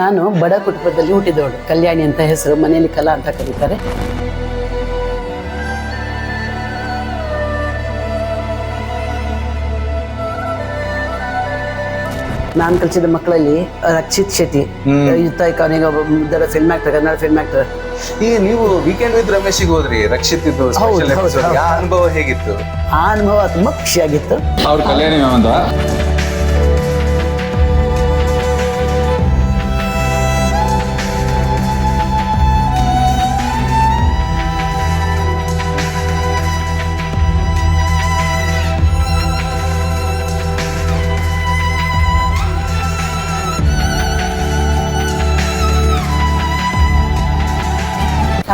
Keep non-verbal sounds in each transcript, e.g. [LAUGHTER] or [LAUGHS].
ನಾನು ಬಡ ಕುಟುಂಬದಲ್ಲಿ ಹುಟ್ಟಿದವಳು. ಕಲ್ಯಾಣಿ ಅಂತ ಹೆಸರು ಮನೆಯಲ್ಲಿ ಕಲಾ ಅಂತ ಕರೀತಾರೆ. ನಾನು ಕಲಿಸಿದ ಮಕ್ಕಳಲ್ಲಿ ರಕ್ಷಿತ್ ಶೆಟ್ಟಿ ಯುದ್ಧ ಕೊನೆಗೆ film actor Kannada film actor ಈಗ ನೀವು ವೀಕೆಂಡ್ ವಿತ್ ರಮೇಶಿಗೆ ಹೋದ್ರಿ ರಕ್ಷಿತ್ ಇದ್ದು ಅನುಭವ ಹೇಗಿತ್ತು? ಆ ಅನುಭವ ತುಂಬಾ ಖುಷಿಯಾಗಿತ್ತು. ಅವ್ರ ಕಲ್ಯಾಣಿ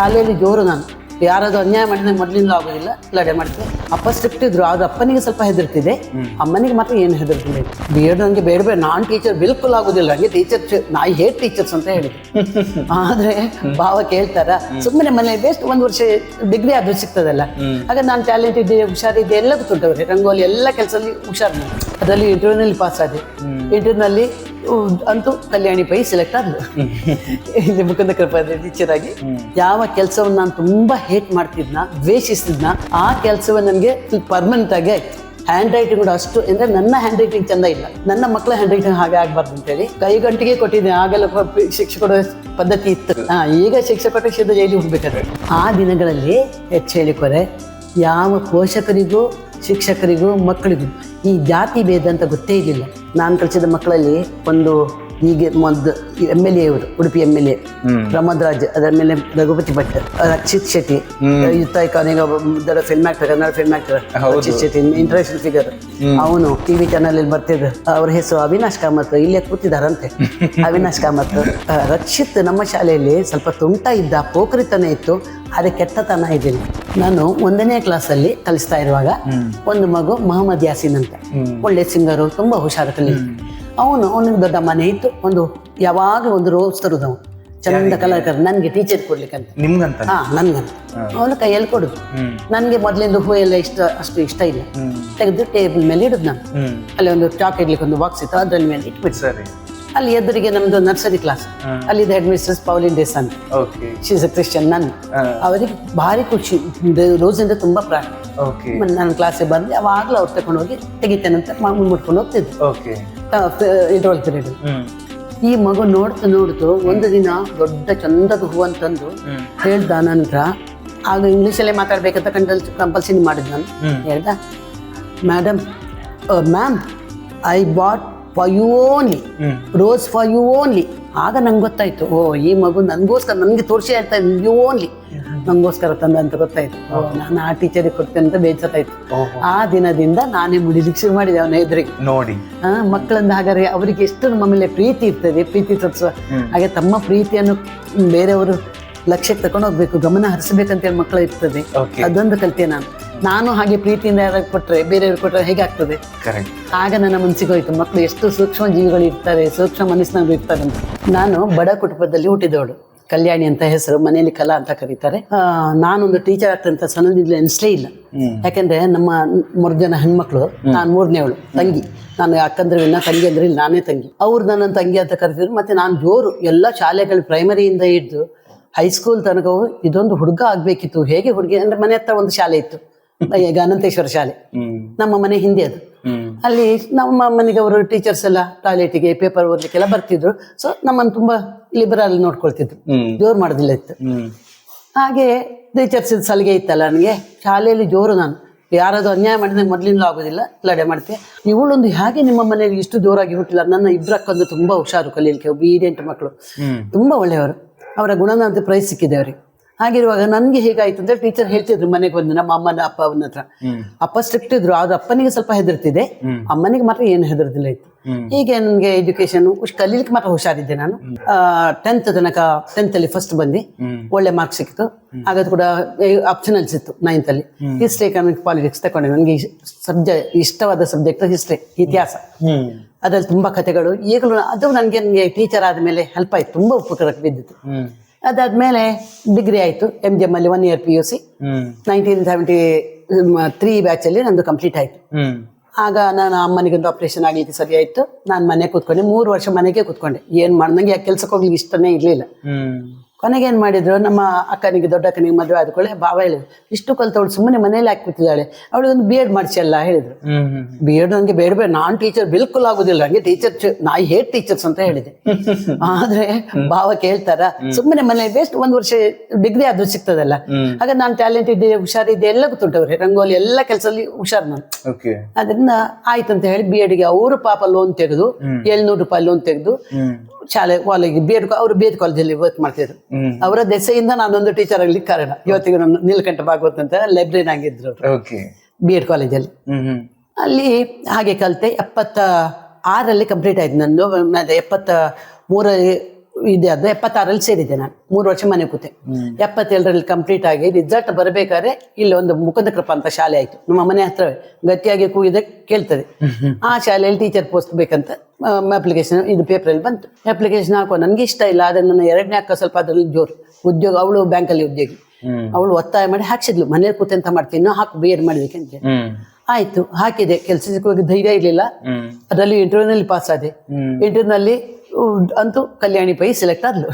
ಶಾಲೆಯಲ್ಲಿ ಜೋರು ನಾನು. ಯಾರಾದ್ರು ಅನ್ಯಾಯ ಮಾಡಿದ್ರೆ ಮೊದಲಿಂದ ಆಗೋದಿಲ್ಲ ಲಡೆ ಮಾಡ್ತೀನಿ. ಅಪ್ಪ ಸ್ಟ್ರಿಕ್ಟ್ ಇದ್ರು ಅದು ಅಪ್ಪನಿಗೆ ಸ್ವಲ್ಪ ಹೆದರ್ತಿದೆ ಅಮ್ಮನಿಗೆ ಮಾತ್ರ ಏನು ಹೆದರ್ತಿದೆ ಬಿ ಎಡ್ ನನಗೆ ಬೇಡ ಬೇಡ. ನಾನು ಟೀಚರ್ ಬಿಲ್ಕುಲ್ ಆಗೋದಿಲ್ಲ. ಹಂಗೆ ಟೀಚರ್ ನಾ ಹೇಟ್ ಟೀಚರ್ಸ್ ಅಂತ ಹೇಳಿದ್ರು. [LAUGHS] ಆದ್ರೆ ಭಾವ ಕೇಳ್ತಾರ ಸುಮ್ಮನೆ ಮನೆ ಬೇಸ್ಟ್ ಒಂದು ವರ್ಷ ಡಿಗ್ರಿ ಆದ್ರೂ ಸಿಗ್ತದಲ್ಲ. ಆಗ ನಾನು ಟ್ಯಾಲೆಂಟ್ ಇದ್ದೆ ಹುಷಾರಿದ್ದೆ ಎಲ್ಲ ಗೊತ್ತುಂಟವ್ರೆ ರಂಗೋಲಿ ಎಲ್ಲ ಕೆಲಸದಲ್ಲಿ ಹುಷಾರು. ಅದರಲ್ಲಿ ಇಂಟರ್ವ್ಯೂನಲ್ಲಿ ಪಾಸ್ ಆದೆ. ಇಂಟರ್ವ್ಯೂನಲ್ಲಿ ಅಂತೂ ಕಲ್ಯಾಣಿ ಪೈ ಸೆಲೆಕ್ಟ್ ಆದ್ಲು. ಇಲ್ಲಿ ಮುಕುಂದ ಕೃಪಾ ಟೀಚರ್ ಆಗಿ. ಯಾವ ಕೆಲಸವನ್ನು ನಾನು ತುಂಬ ಹೇಟ್ ಮಾಡ್ತಿದ್ನ, ದ್ವೇಷಿಸ್ತಿದ್ನ, ಆ ಕೆಲಸವನ್ನು ನನಗೆ ಪರ್ಮನೆಂಟ್ ಆಗಿ ಆಯ್ತು. ಹ್ಯಾಂಡ್ ರೈಟಿಂಗ್ ಕೂಡ ಅಷ್ಟು, ಅಂದ್ರೆ ನನ್ನ ಹ್ಯಾಂಡ್ ರೈಟಿಂಗ್ ಚೆಂದ ಇಲ್ಲ. ನನ್ನ ಮಕ್ಕಳ ಹ್ಯಾಂಡ್ ರೈಟಿಂಗ್ ಹಾಗೆ ಆಗ್ಬಾರ್ದು ಅಂತೇಳಿ ಕೈ ಗಂಟಿಗೆ ಕೊಟ್ಟಿದ್ದೆ. ಆಗಲ್ಲ ಶಿಕ್ಷಕರ ಶಿಕ್ಷೆ ಪದ್ಧತಿ ಇತ್ತು. ಈಗ ಶಿಕ್ಷಕರ ಜೈಲಿಗೆ ಹೋಗ್ಬೇಕಾದ್ರೆ ಆ ದಿನಗಳಲ್ಲಿ ಹೆಚ್ಚು ಹೇಳಿಕೊರೆ, ಯಾವ ಪೋಷಕರಿಗೂ ಶಿಕ್ಷಕರಿಗೂ ಮಕ್ಕಳಿಗೂ ಈ ಜಾತಿ ಭೇದ ಅಂತ ಗೊತ್ತೇ ಇರಲಿಲ್ಲ ನಾನು ಕಲಿಸಿದ ಮಕ್ಕಳಲ್ಲಿ ಒಂದು ಹೀಗೆ ಮೊದ್ದು ಎಂ ಎಲ್ ಎ ಅವರು Udupi M L A Pramod Raj ಅದರ ಮೇಲೆ Raghupati Bhat Rakshit Shetty ಯುತ್ತ film actor Kannada film actor Rakshit Shetty international figure ಅವನು ಟಿವಿ ಚಾನಲ್ ಅಲ್ಲಿ ಬರ್ತಿದ್ರು. ಅವ್ರ ಹೆಸರು ಅವಿನಾಶ್ ಕಾಮತ್ ಇಲ್ಲೇ ಕೂತಿದಾರಂತೆ. [LAUGHS] ಅವಿನಾಶ್ ಕಾಮತ್. ರಕ್ಷಿತ್ ನಮ್ಮ ಶಾಲೆಯಲ್ಲಿ ಸ್ವಲ್ಪ ತುಂಟ ಇದ್ದ ಪೋಖರಿತನ ಇತ್ತು ಅದೇ ಕೆಟ್ಟತನ ಇದ್ದೀನಿ ನಾನು ಒಂದನೇ ಕ್ಲಾಸಲ್ಲಿ ಕಲಿಸ್ತಾ ಇರುವಾಗ ಒಂದು ಮಗು ಮೊಹಮ್ಮದ್ ಯಾಸಿನ್ ಅಂತ. ಒಳ್ಳೆ ಸಿಂಗರು ತುಂಬಾ ಹುಷಾರು ಕಲಿ ಅವನು ಅವನಿಗೆ ದೊಡ್ಡ ಮನೆ ಇತ್ತು. ಒಂದು ಯಾವಾಗ ಒಂದು ರೋಸ್ ತರುದು ಅವನು ಚಂದ ಕಲರ್ ನನಗೆ ಟೀಚರ್ ಕೊಡ್ಲಿಕ್ಕಂತ. ನಿಮ್ಗಂತ ಹಾ ನನ್ಗಂತ. ಅವನು ಕೈಯಲ್ಲಿ ಕೊಡುದು ನನ್ಗೆ ಮೊದಲಿಂದ ಹೂ ಎಲ್ಲ ಇಷ್ಟ ಅಷ್ಟು ಇಷ್ಟ ಇಲ್ಲ. ತೆಗೆದು ಟೇಬಲ್ ಮೇಲೆ ಇಡುದು ನಾನು. ಅಲ್ಲಿ ಒಂದು ಚಾಕ್ ಇಡ್ಲಿಕ್ಕೆ ಒಂದು ಬಾಕ್ಸ್ ಇತ್ತು. ಅದ್ರಲ್ಲಿ ಮೇಲೆ ಇಟ್ಬಿಟ್ಟು. ಸರಿ. ಅಲ್ಲಿ ಎದುರಿಗೆ ನಮ್ದು ನರ್ಸರಿ ಕ್ಲಾಸ್ ಅಲ್ಲಿ ಹೆಡ್ ಮಿಸ್ಟರ್ಸ್ ಪೌಲಿನ್ ಡೇಸ್ ಅಂತ okay she's a Christian nun ಅವರಿಗೆ ಭಾರಿ ಖುಷಿ. ರೋಸಿಂದ ತುಂಬಾ ಪ್ರಾಣ. ಓಕೆ ನನ್ನ ಕ್ಲಾಸಿಗೆ ಬಂದು ಅವಾಗಲೂ ಅವ್ರು ತಗೊಂಡು ಹೋಗಿ ತೆಗಿತೇನೆ ಅಂತ ಮಾಮೂಲು ಮುಟ್ಕೊಂಡು ಹೋಗ್ತಿದ್ರು ಓಕೆ ಇಂಟರ್ವಲ್ ಪೀರಿಯಡ್ ಈ ಮಗು ನೋಡ್ತು ನೋಡ್ತು ಒಂದು ದಿನ ದೊಡ್ಡ ಚಂದದ ಹೂ ಅಂತಂದು ಹೇಳ್ದ ನಂತರ ಆಗ ಇಂಗ್ಲೀಷಲ್ಲೇ ಮಾತಾಡ್ಬೇಕಂತ ಕಂಡಲ್ ಕಂಪಲ್ಸರಿ ಮಾಡಿದ್ ನಾನು. ಹೇಳ್ದ madam ma'am I bought for you only rose for you only ಆಗ ನಂಗೆ ಗೊತ್ತಾಯ್ತು. ಓ ಈ ಮಗು ನನಗೋಸ್ಕರ ನನಗೆ ತೋರಿಸಿ ಹೇಳ್ತಾ ಯು ಓನ್ಲಿ ನಂಗೋಸ್ಕರ ತಂದ ಅಂತ ಗೊತ್ತಾಯ್ತು. ನಾನು ಆ ಟೀಚರಿಗೆ ಕೊಡ್ತೇನೆ ಅಂತ ಬೇಜಾರಾಯ್ತು ಆ ದಿನದಿಂದ ನಾನೇ ಮುಡಿಲಿಕ್ಕೆ ಶುರು ಮಾಡಿದೆ ಅವನ ಎದುರಿಗೆ. ನೋಡಿ. ಆ, ಮಕ್ಕಳಂದ ಹಾಗಾದ್ರೆ ಅವರಿಗೆ ಎಷ್ಟು ನಮ್ಮ ಮೇಲೆ ಪ್ರೀತಿ ಇರ್ತದೆ. ಪ್ರೀತಿ ತೋರಿಸುವ ಹಾಗೆ ತಮ್ಮ ಪ್ರೀತಿಯನ್ನು ಬೇರೆಯವರು ಲಕ್ಷ್ಯಕ್ಕೆ ತಗೊಂಡು ಹೋಗ್ಬೇಕು. ಗಮನ ಹರಿಸಬೇಕಂತೇಳಿ ಮಕ್ಕಳು ಇರ್ತದೆ. ಅದೊಂದು ಕಲ್ತೆ ನಾನು. ನಾನು ಹಾಗೆ ಪ್ರೀತಿಯಿಂದ ಯಾರಾಗ ಕೊಟ್ರೆ ಬೇರೆಯವ್ರಿಗೆ ಕೊಟ್ಟರೆ ಹೇಗಾಗ್ತದೆ ಕರೆಕ್ಟ್ ಆಗ ನನ್ನ ಮನಸ್ಸಿಗೆ ಹೋಯ್ತು ಮಕ್ಕಳು ಎಷ್ಟು ಸೂಕ್ಷ್ಮ ಜೀವಿಗಳು ಇರ್ತಾರೆ ಸೂಕ್ಷ್ಮ ಮನಸ್ಸಿನವರು ಇರ್ತಾರೆ ಅಂತ. ನಾನು ಬಡ ಕುಟುಂಬದಲ್ಲಿ ಹುಟ್ಟಿದವಳು. ಕಲ್ಯಾಣಿ ಅಂತ ಹೆಸರು ಮನೆಯಲ್ಲಿ ಕಲಾ ಅಂತ ಕರೀತಾರೆ. ನಾನೊಂದು ಟೀಚರ್ ಆಗ್ತಂತ ಸಣ್ಣದಿಂದ ಅನಿಸ್ಲೇ ಇಲ್ಲ. ಯಾಕಂದ್ರೆ ನಮ್ಮ ಮೂರು ಜನ ಹೆಣ್ಮಕ್ಳು ನಾನು ಮೂರನೇವಳು ತಂಗಿ. ನಾನು ಅಕ್ಕಂದ್ರೆ ಇಲ್ಲ ತಂಗಿ ಅಂದ್ರೆ ಇಲ್ಲ ನಾನೇ ತಂಗಿ. ಅವ್ರು ನನ್ನ ತಂಗಿ ಅಂತ ಕರಿತಿದ್ರು. ಮತ್ತೆ ನಾನು ಜೋರು ಎಲ್ಲ ಶಾಲೆಗಳು ಪ್ರೈಮರಿಯಿಂದ ಹಿಡಿದು ಹೈಸ್ಕೂಲ್ ತನಕವು ಇದೊಂದು ಹುಡುಗ ಆಗ್ಬೇಕಿತ್ತು. ಹೇಗೆ ಹುಡುಗಿ ಅಂದ್ರೆ ಮನೆ ಹತ್ರ ಒಂದು ಶಾಲೆ ಇತ್ತು. ಈಗ ಅನಂತೇಶ್ವರ ಶಾಲೆ. ನಮ್ಮ ಮನೆ ಹಿಂದೆ ಅದು. ಅಲ್ಲಿ ನಮ್ಮ ಮನೆಗೆ ಅವರು ಟೀಚರ್ಸ್ ಎಲ್ಲ ಟಾಯ್ಲೆಟ್ಗೆ ಪೇಪರ್ ಓದ್ಲಿಕ್ಕೆಲ್ಲ ಬರ್ತಿದ್ರು. ಸೊ ನಮ್ಮನ್ನು ತುಂಬಾ ಲಿಬರಲ್ ನೋಡ್ಕೊಳ್ತಿದ್ರು. ಜೋರು ಮಾಡೋದಿಲ್ಲ ಇತ್ತು. ಹಾಗೆ ಟೀಚರ್ಸ್ ಸಲಿಗೆ ಇತ್ತಲ್ಲ ನನಗೆ. ಶಾಲೆಯಲ್ಲಿ ಜೋರು ನಾನು. ಯಾರಾದ್ರು ಅನ್ಯಾಯ ಮಾಡಿದ್ರೆ ಮೊದಲಿಂದ ಆಗೋದಿಲ್ಲ. ಲಡೆ ಮಾಡ್ತೆ. ಇವಳೊಂದು ಹಾಗೆ ನಿಮ್ಮ ಮನೆಯಲ್ಲಿ ಇಷ್ಟು ಜೋರಾಗಿ ಹುಟ್ಟಿಲ್ಲ. ನನ್ನ ಇಬ್ಬರಕ್ಕೊಂದು ತುಂಬಾ ಹುಷಾರು ಕಲೀಲಿಕ್ಕೆ ಒಬೀಡಿಯಂಟ್ ಮಕ್ಕಳು. ತುಂಬಾ ಒಳ್ಳೆಯವರು. ಅವರ ಗುಣನಾಂತ ಪ್ರೈಸ್ ಸಿಕ್ಕಿದೆ ಅವರಿಗೆ. ಹಾಗಿರುವಾಗ ನನ್ಗೆ ಹೇಗಾಯ್ತು ಅಂದ್ರೆ ಟೀಚರ್ ಹೇಳ್ತಿದ್ರು ಮನೆಗೆ ಬಂದು ನಮ್ಮ ಅಮ್ಮನ ಅಪ್ಪ ಅವನ ಹತ್ರ ಅಪ್ಪ ಸ್ಟ್ರಿಕ್ಟ್ ಇದ್ರು ಅದು ಅಪ್ಪನಿಗೆ ಸ್ವಲ್ಪ ಹೆದರ್ತಿದೆ ಅಮ್ಮನಿಗೆ ಮಾತ್ರ ಏನು ಹೆದರ್ದಿಲ್ಲ ಇತ್ತು. ಹೀಗೆ ನನಗೆ ಎಜುಕೇಶನ್ ಕಲೀಲಿಕ್ಕೆ ಮಾತ್ರ ಹುಷಾರಿದ್ದೆ ನಾನು. ಟೆಂತ್ ತನಕ ಟೆಂತ್ ಅಲ್ಲಿ ಫಸ್ಟ್ ಬಂದು. ಒಳ್ಳೆ ಮಾರ್ಕ್ಸ್ ಸಿಕ್ತು ಹಾಗಾದ್ರೆ ಕೂಡ ಆಪ್ಷನಲ್ಸ್ ಇತ್ತು ನೈನ್ತ್ ಅಲ್ಲಿ. ಹಿಸ್ಟ್ರಿ ಎಕನಾಮಿಕ್ ಪಾಲಿಟಿಕ್ಸ್ ತಗೊಂಡೆ. ನನಗೆ ಸಬ್ಜೆಕ್ಟ್ ಇಷ್ಟವಾದ ಸಬ್ಜೆಕ್ಟ್ ಹಿಸ್ಟ್ರಿ ಇತಿಹಾಸ. ಅದ್ರಲ್ಲಿ ತುಂಬಾ ಕಥೆಗಳು. ಈಗಲೂ ಅದು ನನಗೆ ನನಗೆ ಟೀಚರ್ ಆದ್ಮೇಲೆ ಹೆಲ್ಪ್ ಆಯ್ತು. ತುಂಬಾ ಉಪಕಾರಕ್ಕೆ ಬಿದ್ದಿತ್ತು ಅದಾದ್ಮೇಲೆ ಡಿಗ್ರಿ ಆಯ್ತು ಎಂ ಜಿ ಎಂ ಅಲ್ಲಿ one year P U C nineteen seventy three ಬ್ಯಾಚಲ್ಲಿ ನಂದು ಕಂಪ್ಲೀಟ್ ಆಯ್ತು. ಆಗ ನಾನು ಅಮ್ಮನಿಗೊಂದು ಆಪರೇಷನ್ ಆಗಿತ್ತು ಸರಿ ಆಯ್ತು. ನಾನು ಮನೆ ಕೂತ್ಕೊಂಡೆ ಮೂರು ವರ್ಷ ಮನೆಗೆ ಕೂತ್ಕೊಂಡೆ. ಏನ್ ಮಾಡ್ದಂಗೆ ಕೆಲಸಕ್ಕೆ ಕೆಲ್ಸಕ್ಕೆ ಹೋಗ್ಲಿಕ್ಕೆ ಇಷ್ಟನೇ ಇರ್ಲಿಲ್ಲ. ಕೊನೆಗೆ ಏನು ಮಾಡಿದ್ರು? ನಮ್ಮ ಅಕ್ಕನಿಗೆ ದೊಡ್ಡ ಅಕ್ಕನಿಗೆ ಮದುವೆ ಆದ ಕೂಡಲೇ ಭಾವ ಹೇಳಿದ್ರು ಇಷ್ಟು ಕಲ್ತವಳು ಸುಮ್ಮನೆ ಮನೇಲಿ ಹಾಕಿ ಕೂತಿದ್ದಾಳೆ. ಅವಳಿಗೊಂದು ಬಿ ಎಡ್ ಮಾಡಿಸಲ್ಲ ಹೇಳಿದ್ರು. ಬಿ ಎಡ್ ನನಗೆ ಬೇಡ ಬೇಡ. ನಾನ್ ಟೀಚರ್ ಬಿಲ್ಕುಲ್ ಆಗುದಿಲ್ಲ. ನನಗೆ ಟೀಚರ್ ನಾ ಹೇಟ್ ಟೀಚರ್ಸ್ ಅಂತ ಹೇಳಿದೆ. [LAUGHS] ಆದ್ರೆ ಭಾವ ಕೇಳ್ತಾರ? ಸುಮ್ಮನೆ ಮನೆ ಬೇಸ್ಟ್ ಒಂದು ವರ್ಷ ಡಿಗ್ರಿ ಆದ್ರೂ ಸಿಗ್ತದಲ್ಲ. ಆಗ ನಾನು ಟ್ಯಾಲೆಂಟ್ ಇದ್ದೆ ಹುಷಾರಿದ್ದೆ ಎಲ್ಲ ಗೊತ್ತುಂಟವ್ರೆ ರಂಗೋಲಿ ಎಲ್ಲ ಕೆಲಸದಲ್ಲಿ ಹುಷಾರ್ ನಾನು. ಅದರಿಂದ ಆಯ್ತು ಅಂತ ಹೇಳಿ ಬಿ ಎಡ್ಗೆ ಅವರು ಪಾಪ ಲೋನ್ ತೆಗೆದು ಏಳ್ನೂರು ರೂಪಾಯಿ ಲೋನ್ ತೆಗೆದು ಶಾಲೆ ಕಾಲೇಜ್ ಬಿ ಎಡ್ ಅವರು ಬಿ ಎಡ್ ಕಾಲೇಜಲ್ಲಿ ವರ್ಕ್ ಮಾಡ್ತಿದ್ರು. ಅವರ ದೆಸೆಯಿಂದ ನಾನೊಂದು ಟೀಚರ್ ಆಗ್ಲಿಕ್ಕೆ ಕಾರಣ ಇವತ್ತಿಗೆ ನಾನು ನೀಲಕಂಠ ಭಾಗವತ್ ಅಂತ ಲೈಬ್ರರಿ ಆಗಿದ್ರು ಓಕೆ ಬಿ ಎಡ್ ಕಾಲೇಜಲ್ಲಿ ಹ್ಮ್ ಹ್ಮ್. ಅಲ್ಲಿ ಹಾಗೆ ಕಲಿತೆ ಎಪ್ಪತ್ತ ಆರಲ್ಲಿ ಕಂಪ್ಲೀಟ್ ಆಯ್ತು. ನಂದು ಎಪ್ಪತ್ತ ಮೂರ ಇದೆ ಅದು ಎಪ್ಪತ್ತಾರಲ್ಲಿ ಸೇರಿದೆ ನಾನು. ಮೂರು ವರ್ಷ ಮನೆ ಕೂತೆ. ಎಪ್ಪತ್ತೇಳರಲ್ಲಿ ಕಂಪ್ಲೀಟ್ ಆಗಿ ರಿಸಲ್ಟ್ ಬರಬೇಕಾದ್ರೆ ಇಲ್ಲಿ ಒಂದು ಮುಕುಂದ ಕೃಪಾ ಅಂತ ಶಾಲೆ ಆಯ್ತು. ನಮ್ಮ ಮನೆ ಹತ್ರ ಗತಿಯಾಗಿ ಕೂಗಿದೆ ಕೇಳ್ತದೆ. ಆ ಶಾಲೆಯಲ್ಲಿ ಟೀಚರ್ ಪೋಸ್ಟ್ ಬೇಕಂತ ಅಪ್ಲಿಕೇಶನ್ ಇದು ಪೇಪರಲ್ಲಿ ಬಂತು. ಅಪ್ಲಿಕೇಶನ್ ಹಾಕೋ ನನಗೆ ಇಷ್ಟ ಇಲ್ಲ ಆದರೆ ನನ್ನ ಎರಡನೇ ಅಕ್ಕ ಸ್ವಲ್ಪ ಅದರಲ್ಲಿ ಜೋರು. ಉದ್ಯೋಗ ಅವಳು ಬ್ಯಾಂಕಲ್ಲಿ ಉದ್ಯೋಗಿ. ಅವಳು ಒತ್ತಾಯ ಮಾಡಿ ಹಾಕ್ಸಿದ್ಲು. ಮನೇಲಿ ಕೂತೆ ಅಂತ ಮಾಡ್ತೀನಿ ಹಾಕು ಬಿ ಎಡ್ ಅಂತ ಆಯ್ತು ಹಾಕಿದೆ. ಕೆಲಸಕ್ಕೆ ಹೋಗಿ ಧೈರ್ಯ ಇರಲಿಲ್ಲ. ಅದರಲ್ಲಿ ಇಂಟರ್ವ್ಯೂನಲ್ಲಿ ಪಾಸ್ ಆದೆ. ಇಂಟರ್ವ್ಯೂನಲ್ಲಿ ಅಂತೂ ಕಲ್ಯಾಣಿ ಪೈ ಸೆಲೆಕ್ಟ್ ಆದ್ಲು.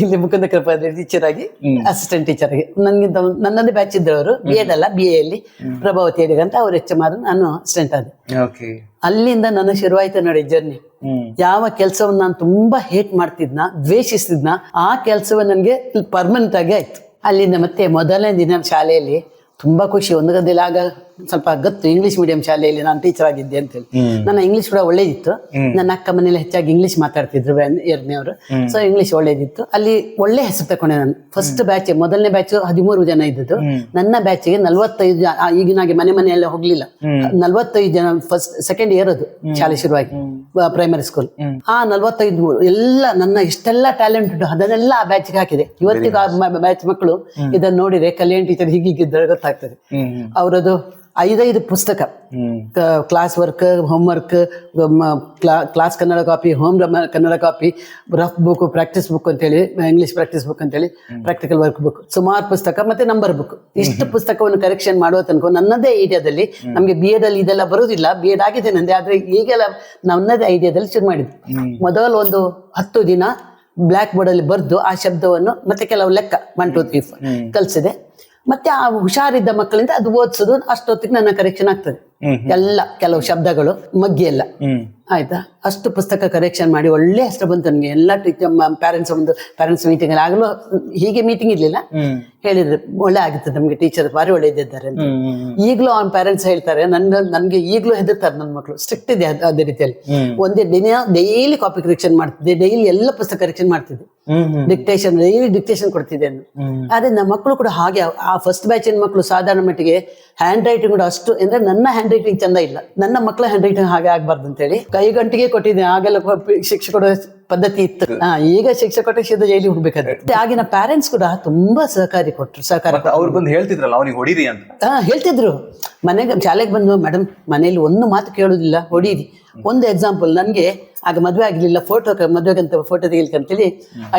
ಇಲ್ಲಿ ಮುಕುಂದ ಕೃಪಾ ಟೀಚರ್ ಆಗಿ ಅಸಿಸ್ಟೆಂಟ್ ಟೀಚರ್ ಆಗಿ. ನನಗಿಂತ ನನ್ನದೇ ಬ್ಯಾಚ್ ಇದ್ದವರು ಬಿ ಎಡ್ ಅಲ್ಲ ಬಿ ಎಲ್ಲಿ ಪ್ರಭಾವತಿ ಹೇಳಿ ಅಂತ ಅವ್ರು ಹೆಚ್ಚು ಎಂ ನಾನು ಅಸಿಸ್ಟೆಂಟ್ ಆದ. ಅಲ್ಲಿಂದ ನನ್ನ ಶುರುವಾಯ್ತು ನೋಡಿ ಜರ್ನಿ ಯಾವ ಕೆಲಸವನ್ನು ನಾನು ತುಂಬಾ ಹೇಟ್ ಮಾಡ್ತಿದ್ನ ದ್ವೇಷಿಸ್ತಿದ್ನ ಆ ಕೆಲಸವೇ ನನಗೆ ಪರ್ಮನೆಂಟ್ ಆಗಿ ಆಯ್ತು. ಅಲ್ಲಿಂದ ಮತ್ತೆ ಮೊದಲನೇ ದಿನ ಶಾಲೆಯಲ್ಲಿ ತುಂಬಾ ಖುಷಿ. ಒಂದು ಗದ್ದೆಯಲ್ಲಿ ಆಗ ಸ್ವಲ್ಪ ಗೊತ್ತು ಇಂಗ್ಲಿಷ್ ಮೀಡಿಯಂ ಶಾಲೆಯಲ್ಲಿ ನಾನು ಟೀಚರ್ ಆಗಿದ್ದೆ ಅಂತ ಹೇಳಿ. ನನ್ನ ಇಂಗ್ಲಿಷ್ ಕೂಡ ಒಳ್ಳೇದಿತ್ತು. ನನ್ನ ಅಕ್ಕ ಮನೇಲಿ ಹೆಚ್ಚಾಗಿ ಇಂಗ್ಲಿಷ್ ಮಾತಾಡ್ತಿದ್ರು ಎರಡನೇವರು ಸೊ ಇಂಗ್ಲಿಷ್ ಒಳ್ಳೇದಿತ್ತು. ಅಲ್ಲಿ ಒಳ್ಳೆ ಹೆಸರು ತಕೊಂಡೆ ನಾನು. ಫಸ್ಟ್ ಬ್ಯಾಚ್ ಮೊದಲನೇ ಬ್ಯಾಚ್ ಹದಿಮೂರು ಜನ ಇದ್ದದ್ದು. ನನ್ನ ಬ್ಯಾಚ್ಗೆ ನಲ್ವತ್ತೈದು ಜನ ಹಾಗೆ ಈಗಿನಾಗೆ ಮನೆ ಮನೆಯೆಲ್ಲ ಹೋಗ್ಲಿಲ್ಲ. ನಲ್ವತ್ತೈದು ಜನ ಫಸ್ಟ್ ಸೆಕೆಂಡ್ ಇಯರ್ ಅದು ಶಾಲೆ ಶುರುವಾಗಿ. ಪ್ರೈಮರಿ ಸ್ಕೂಲ್ ಆ ನಲ್ವತ್ತೈದು ಎಲ್ಲ ನನ್ನ ಇಷ್ಟೆಲ್ಲ ಟ್ಯಾಲೆಂಟ್ ಉಂಟು. ಅದನ್ನೆಲ್ಲ ಆ ಬ್ಯಾಚ್ಗೆ ಹಾಕಿದೆ. ಇವತ್ತಿಗೂ ಆ ಬ್ಯಾಚ್ ಮಕ್ಕಳು ಇದನ್ನ ನೋಡಿದ್ರೆ ಕಲ್ಯಾಣ್ ಟೀಚರ್ ಹೀಗಿದ್ದರೆ ಗೊತ್ತಾಗ್ತದೆ. ಹ್ಮ್ ಅವರದು ಐದೈದು ಪುಸ್ತಕ. Class work home work class Kannada copy home Kannada copy rough book practice book ಅಂತೇಳಿ ಇಂಗ್ಲಿಷ್ ಪ್ರಾಕ್ಟೀಸ್ ಬುಕ್ ಅಂತೇಳಿ ಪ್ರಾಕ್ಟಿಕಲ್ ವರ್ಕ್ ಬುಕ್ ಸುಮಾರು ಪುಸ್ತಕ ಮತ್ತೆ ನಂಬರ್ ಬುಕ್ ಇಷ್ಟು ಪುಸ್ತಕವನ್ನು ಕರೆಕ್ಷನ್ ಮಾಡುವ ತನಕ ನನ್ನದೇ ಐಡಿಯಾದಲ್ಲಿ ನಮಗೆ ಬಿ ಎಡ್ ಅಲ್ಲಿ ಇದೆಲ್ಲ ಬರುವುದಿಲ್ಲ ಬಿ ಎಡ್ ಆಗಿದೆ ನಂದೆ. ಆದ್ರೆ ಈಗೆಲ್ಲ ನನ್ನದೇ ಐಡಿಯಾದಲ್ಲಿ ಶುರು ಮಾಡಿದ್ವಿ ಮೊದಲು ಒಂದು ಹತ್ತು ದಿನ ಬ್ಲ್ಯಾಕ್ ಬೋರ್ಡ್ ಅಲ್ಲಿ ಬರೆದು ಆ ಶಬ್ದವನ್ನು ಮತ್ತೆ ಕೆಲವು ಲೆಕ್ಕ ಒನ್ ಟು ತ್ರೀ ಫೋರ್ ಕಲಿಸಿದೆ. ಮತ್ತೆ ಆ ಹುಷಾರಿದ್ದ ಮಕ್ಕಳಿಂದ ಅದು ಓದಿಸೋದು ಅಷ್ಟೊತ್ತಿಗೆ ನನ್ನ ಕರೆಕ್ಷನ್ ಆಗ್ತದೆ. ಎಲ್ಲ ಕೆಲವು ಶಬ್ದಗಳು ಮಗ್ಗಿ ಎಲ್ಲ. ಆಯ್ತಾ? ಅಷ್ಟು ಪುಸ್ತಕ ಕರೆಕ್ಷನ್ ಮಾಡಿ ಒಳ್ಳೆ ಹೆಸರು ಬಂತು ನನಗೆ. ಎಲ್ಲ ಟೀಚರ್ ಪ್ಯಾರೆಂಟ್ಸ್ ಒಂದು ಪ್ಯಾರೆಂಟ್ಸ್ ಮೀಟಿಂಗ್ ಆಗಲೂ ಹೀಗೆ ಮೀಟಿಂಗ್ ಇರ್ಲಿಲ್ಲ. ಹೇಳಿದ್ರು ಒಳ್ಳೆ ಆಗಿತ್ತು ನಮಗೆ ಟೀಚರ್ ಭಾರಿ ಒಳ್ಳೆದಿದ್ದಾರೆ ಅಂತ. ಈಗಲೂ ಅವ್ನ ಪ್ಯಾರೆಂಟ್ಸ್ ಹೇಳ್ತಾರೆ ನನ್ನ ನನಗೆ ಈಗಲೂ ಹೆದರ್ತಾರೆ ನನ್ನ ಮಕ್ಕಳು ಸ್ಟ್ರಿಕ್ಟ್ ಇದೆ ಅದೇ ರೀತಿಯಲ್ಲಿ. ಒಂದೇ ದಿನ ಡೈಲಿ ಕಾಪಿ ಕರೆಕ್ಷನ್ ಮಾಡ್ತಿದ್ದೆ ಡೈಲಿ ಎಲ್ಲ ಪುಸ್ತಕ ಕರೆಕ್ಷನ್ ಮಾಡ್ತಿದ್ದೆ. ಡಿಕ್ಟೇಷನ್ ಡೈಲಿ ಡಿಕ್ಟೇಷನ್ ಕೊಡ್ತಿದ್ದೆ ಆದ್ರೆ ನಮ್ಮ ಮಕ್ಕಳು ಕೂಡ ಹಾಗೆ ಆ ಫಸ್ಟ್ ಬ್ಯಾಚಿನ ಮಕ್ಕಳು ಸಾಧಾರಣ ಮಟ್ಟಿಗೆ ಹ್ಯಾಂಡ್ ರೈಟಿಂಗ್ ಕೂಡ ಅಷ್ಟು ಅಂದ್ರೆ ನನ್ನ ಹ್ಯಾಂಡ್ ರೈಟಿಂಗ್ ಚಂದ ಇಲ್ಲ. ನನ್ನ ಮಕ್ಕಳ ಹ್ಯಾಂಡ್ ರೈಟಿಂಗ್ ಹಾಗೆ ಆಗ್ಬಾರ್ದು ಅಂತೇಳಿ. ಕೈ ಗಂಟಿಗೆ ಕೊಟ್ಟಿದ್ದೆ ಆಗೆಲ್ಲ ಶಿಕ್ಷಕರು ಪದ್ಧತಿ ಇತ್ತು. ಈಗ ಶಿಕ್ಷೆ ಕೊಟ್ಟ ಸೀದಾ ಜೈಲಿ ಹೋಗ್ಬೇಕಾದ್ರೆ. ಆಗಿನ ಪ್ಯಾರೆಂಟ್ಸ್ ಕೂಡ ತುಂಬಾ ಸಹಕಾರಿ ಕೊಟ್ರು ಸಹಕಾರ ಅವ್ರು ಬಂದು ಹೇಳ್ತಿದ್ರಲ್ಲ ಅವ್ನಿಗೆ ಹೊಡೀರಿ ಅಂತ. ಹಾ ಹೇಳ್ತಿದ್ರು. ಮನೆಗೆ ಶಾಲೆಗೆ ಬಂದು ಮೇಡಮ್ ಮನೇಲಿ ಒಂದು ಮಾತು ಕೇಳೋದಿಲ್ಲ ಹೊಡೀರಿ. ಒಂದು ಎಕ್ಸಾಂಪಲ್ ನನಗೆ ಆಗ ಮದುವೆ ಆಗಲಿಲ್ಲ ಫೋಟೋ ಮದುವೆಗಂತ ಫೋಟೋ ಅಂತೇಳಿ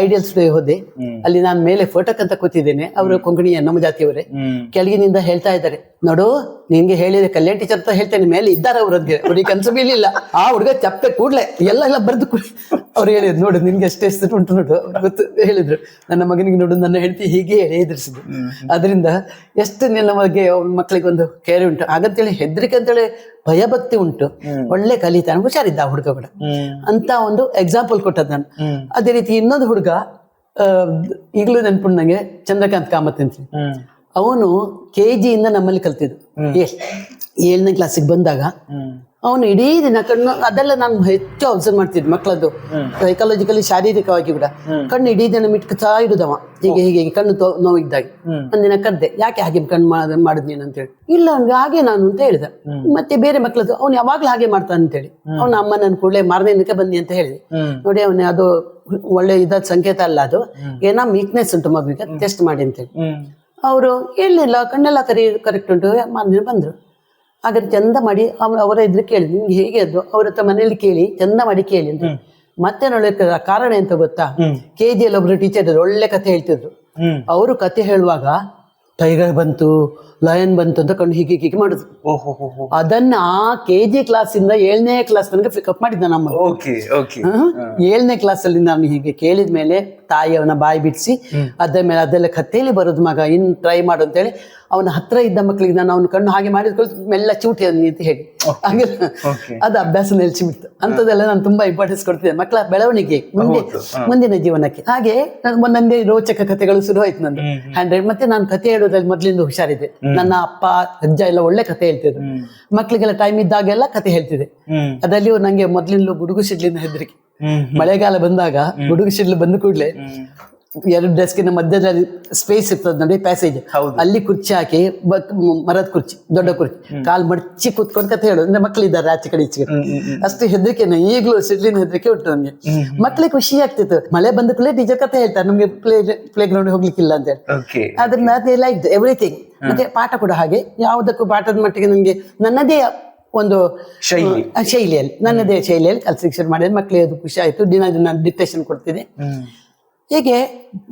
ಐಡಿಯಲ್ ಸ್ಟುಡಿಯೋ ಹೋದೆ. ಅಲ್ಲಿ ನಾನು ಮೇಲೆ ಫೋಟೋಕ್ಕಂತ ಕೂತಿದ್ದೇನೆ. ಅವರು ಕೊಂಕಣಿಯ ನಮ್ಮ ಜಾತಿಯವರೇ. ಕೆಳಗಿನಿಂದ ಹೇಳ್ತಾ ಇದ್ದಾರೆ ನೋಡು ನಿನ್ಗೆ ಹೇಳಿದ್ರೆ ಕಲ್ಯಾಣ ಟೀಚರ್ ಅಂತ ಹೇಳ್ತೇನೆ ಮೇಲೆ ಇದ್ದಾರೆ ಅವ್ರಿಗೆ ಹುಡುಗಿ ಕನ್ಸು ಬೀಳಿಲ್ಲ. ಆ ಹುಡುಗ ಚಪ್ಪೆ ಕೂಡ್ಲೆ ಎಲ್ಲ ಎಲ್ಲ ಬರೆದು ಅವ್ರು ಹೇಳಿದ್ರು ನೋಡು ನಿನ್ಗೆ ಎಷ್ಟು ಎಷ್ಟು ಉಂಟು ನೋಡು. ಗೊತ್ತು ಹೇಳಿದ್ರು. ನನ್ನ ಮಗನಿಗೆ ನೋಡು ನನ್ನ ಹೆಂಡತಿ ಹೀಗೆ ಎದುರಿಸಿದ್ರು ಅದರಿಂದ ಎಷ್ಟು ನಿನ್ನ ಬಗ್ಗೆ ಅವ್ನ ಮಕ್ಕಳಿಗೆ ಒಂದು ಕೇರ್ ಉಂಟು? ಹಾಗಂತೇಳಿ ಹೆದರಿಕೆ ಅಂತೇಳಿ ಭಯಭಕ್ತಿ ಉಂಟು. ಒಳ್ಳೆ ಕಲಿತಾನೆ ಹುಷಾರಿದ್ದ ಆ ಹುಡುಗ ಕೂಡ. ಅಂತ ಒಂದು ಎಕ್ಸಾಂಪಲ್ ಕೊಟ್ಟದ್ ನಾನು. ಅದೇ ರೀತಿ ಇನ್ನೊಂದು ಹುಡುಗ ಈಗಲೂ ನೆನ್ಪುಂಡು ನಂಗೆ ಚಂದ್ರಕಾಂತ್ ಕಾಮತ್ ಅಂತ. ಅವನು ಕೆ ಜಿಯಿಂದ ನಮ್ಮಲ್ಲಿ ಕಲ್ತಿದ್ದು. ಏಳನೇ ಕ್ಲಾಸಿಗೆ ಬಂದಾಗ ಅವನು ಇಡೀ ದಿನ ಕಣ್ಣು ಅದೆಲ್ಲ ನಾನು ಹೆಚ್ಚು ಅಬ್ಸರ್ವ್ ಮಾಡ್ತಿದ್ದೆ ಮಕ್ಕಳದ್ದು ಸೈಕಾಲಜಿಕಲಿ ಶಾರೀರಿಕವಾಗಿ ಕೂಡ. ಕಣ್ಣು ಇಡೀ ದಿನ ಮಿಟ್ಕತಾ ಇಡುದವ ಹೀಗೆ ಹೀಗೆ ಹೀಗೆ ಕಣ್ಣು ತೋ ನೋವಿದ್ದಾಗ. ಒಂದಿನ ಕರ್ದೆ ಯಾಕೆ ಹಾಗೆ ಕಣ್ಣು ಮಾಡ ಮಾಡಿದ್ ನೀನು ಅಂತೇಳಿ ಇಲ್ಲ ಅವ್ನಿಗೆ ಹಾಗೆ ನಾನು ಅಂತ ಹೇಳಿದ. ಮತ್ತೆ ಬೇರೆ ಮಕ್ಕಳದ್ದು ಅವ್ನು ಯಾವಾಗ್ಲೂ ಹಾಗೆ ಮಾಡ್ತಾನೆ ಅಂತೇಳಿ ಅವನ ಅಮ್ಮ ನನ್ನ ಕೂಡಲೇ ಮಾರನೇ ದಿನಕ್ಕೆ ಬನ್ನಿ ಅಂತ ಹೇಳಿದೆ. ನೋಡಿ ಅವನು ಅದು ಒಳ್ಳೆ ಇದಾದ ಸಂಕೇತ ಅಲ್ಲ ಅದು. ಏನೋ ವೀಕ್ನೆಸ್ ಉಂಟು ಮಗುವಿಗೆ ಟೆಸ್ಟ್ ಮಾಡಿ ಅಂತೇಳಿ ಹೇಳಿ. ಅವರು ಎಲ್ಲಿಲ್ಲ ಕಣ್ಣೆಲ್ಲ ಕರಿ ಕರೆಕ್ಟ್ ಉಂಟು. ಮಾರನೇ ಬಂದರು. ಹಾಗಾದ್ರೆ ಚಂದ ಮಾಡಿ ಅವ್ರು ಅವರ ಇದ್ರೆ ಕೇಳಿ ನಿಮ್ಗೆ ಹೇಗೆ ಅದು? ಅವ್ರ ಹತ್ರ ಮನೆಯಲ್ಲಿ ಕೇಳಿ ಚಂದ ಮಾಡಿ ಕೇಳಿ ಅಂತ ಮತ್ತೆ ನೋಡಿ ಕಾರಣ ಎಂತ ಗೊತ್ತಾ? ಕೆ ಜಿಯಲ್ಲಿ ಒಬ್ರು ಟೀಚರ್ ಇದ್ರು ಒಳ್ಳೆ ಕತೆ ಹೇಳ್ತಿದ್ರು. ಅವರು ಕತೆ ಹೇಳುವಾಗ ಟೈಗರ್ ಬಂತು ಲಯನ್ ಬಂತು ಅಂತ ಕಂಡು ಹೀಗೆ ಹೀಗೆ ಮಾಡುದು. ಅದನ್ನ ಆ ಕೆ ಜಿ ಕ್ಲಾಸಿಂದ ಏಳನೇ ಕ್ಲಾಸ್ ತನಕ ಪಿಕಪ್ ಮಾಡಿದ್ದ ನಮ್ಮ ಓಕೆ ಓಕೆ. ಅಲ್ಲಿ ನಾನು ಹೀಗೆ ಕೇಳಿದ ಮೇಲೆ ತಾಯಿ ಅವನ ಬಾಯಿ ಬಿಡಿಸಿ ಅದ ಮೇಲೆ ಅದೆಲ್ಲ ಕಥೆಯಲ್ಲಿ ಬರೋದು ಮಗ ಇನ್ ಟ್ರೈ ಮಾಡು ಅಂತೇಳಿ ಅವನ ಹತ್ರ ಇದ್ದ ಮಕ್ಕಳಿಗೆ ನಾನು ಅವನ ಕಣ್ಣು ಹಾಗೆ ಮಾಡಿದ್ಕೊಳ್ ಮೆಲ್ಲ ಚೂಟಿ ಅಂತ ಹೇಳಿ. ಹಾಗೆ ಅದು ಅಭ್ಯಾಸ ನಿಲ್ಸಿಬಿಡ್ತು ಅಂಥದ್ದೆಲ್ಲ ನಾನು ತುಂಬಾ ಇಂಪಾರ್ಟೆನ್ಸ್ ಕೊಡ್ತಿದ್ದೆ. ಮಕ್ಕಳ ಬೆಳವಣಿಗೆ ಮುಂದೆ ಮುಂದಿನ ಜೀವನಕ್ಕೆ. ಹಾಗೆ ನಾನು ಒಂದೊಂದೇ ರೋಚಕ ಕಥೆಗಳು ಶುರು ಆಯ್ತು ನಂದು. ಹ್ಯಾಂಡ್ರೆಡ್ ಮತ್ತೆ ನಾನು ಕಥೆ ಹೇಳೋದ್ರಲ್ಲಿ ಮೊದಲಿಂದ ಹುಷಾರಿದ್ದೆ. ನನ್ನ ಅಪ್ಪ ಅಜ್ಜ ಎಲ್ಲ ಒಳ್ಳೆ ಕಥೆ ಹೇಳ್ತಿದ್ರು. ಮಕ್ಕಳಿಗೆಲ್ಲ ಟೈಮ್ ಇದ್ದಾಗೆಲ್ಲ ಕಥೆ ಹೇಳ್ತಿದೆ ಅದರಲ್ಲಿ ನಂಗೆ ಮೊದಲಿಂದಲೂ ಗುಡುಗು ಸಿಡ್ಲಿನ ಹೆದರಿಕೆ. ಮಳೆಗಾಲ ಬಂದಾಗ ಗುಡುಗು ಸಿಡ್ಲು ಬಂದ ಕೂಡಲೇ ಎರಡು ಡೆಸ್ಕಿನ ಮಧ್ಯದಲ್ಲಿ ಸ್ಪೇಸ್ ಇರ್ತದೆ ನೋಡಿ ಪ್ಯಾಸೇಜ್ ಅಲ್ಲಿ ಕುರ್ಚಿ ಹಾಕಿ ಮರದ ಕುರ್ಚಿ ದೊಡ್ಡ ಕುರ್ಚಿ. ಕಾಲ್ ಮಡಚಿ ಕೂತ್ಕೊಂಡು ಕತೆ ಹೇಳೋದು. ಅಂದ್ರೆ ಮಕ್ಕಳಿದ್ದಾರೆ ಆಚೆ ಕಡೆ ಈಚೆ ಅಷ್ಟು ಹೆದರಿಕೆನ ಈಗಲೂ ಸಿಡ್ಲಿನ ಹೆದರಿಕೆ ಉಂಟು ನಮ್ಗೆ. ಮಕ್ಳಿಗೆ ಖುಷಿ ಆಗ್ತಿತ್ತು. ಮಳೆ ಬಂದ ಕೂಡಲೇ ಟೀಚರ್ ಕತೆ ಹೇಳ್ತಾರೆ. ನಮಗೆ ಪ್ಲೇ ಪ್ಲೇ ಗ್ರೌಂಡ್ ಹೋಗ್ಲಿಕ್ಕಿಲ್ಲ ಅಂತ ಹೇಳಿ. ಅದನ್ನ ಅದೆಲ್ಲ ಇದ್ದು ಎವ್ರಿಥಿಂಗ್ ಮತ್ತೆ ಪಾಠ ಕೂಡ ಹಾಗೆ. ಯಾವುದಕ್ಕೂ ಪಾಠದ ಮಟ್ಟಿಗೆ ನನಗೆ ನನ್ನದೇ ಒಂದು ಶೈಲಿ. ಶೈಲಿಯಲ್ಲಿ ನನ್ನದೇ ಶೈಲಿಯಲ್ಲಿ ಕಲಿಸಿ ಶುರು ಮಾಡಿದ್ರೆ ಮಕ್ಕಳಿಗೆ ಅದು ಖುಷಿ ಆಯ್ತು. ದಿನ ದಿನ ಡಿಕ್ಟೇಷನ್ ಕೊಡ್ತಿದ್ದೆ ಹ್ಮ್. ಹೀಗೆ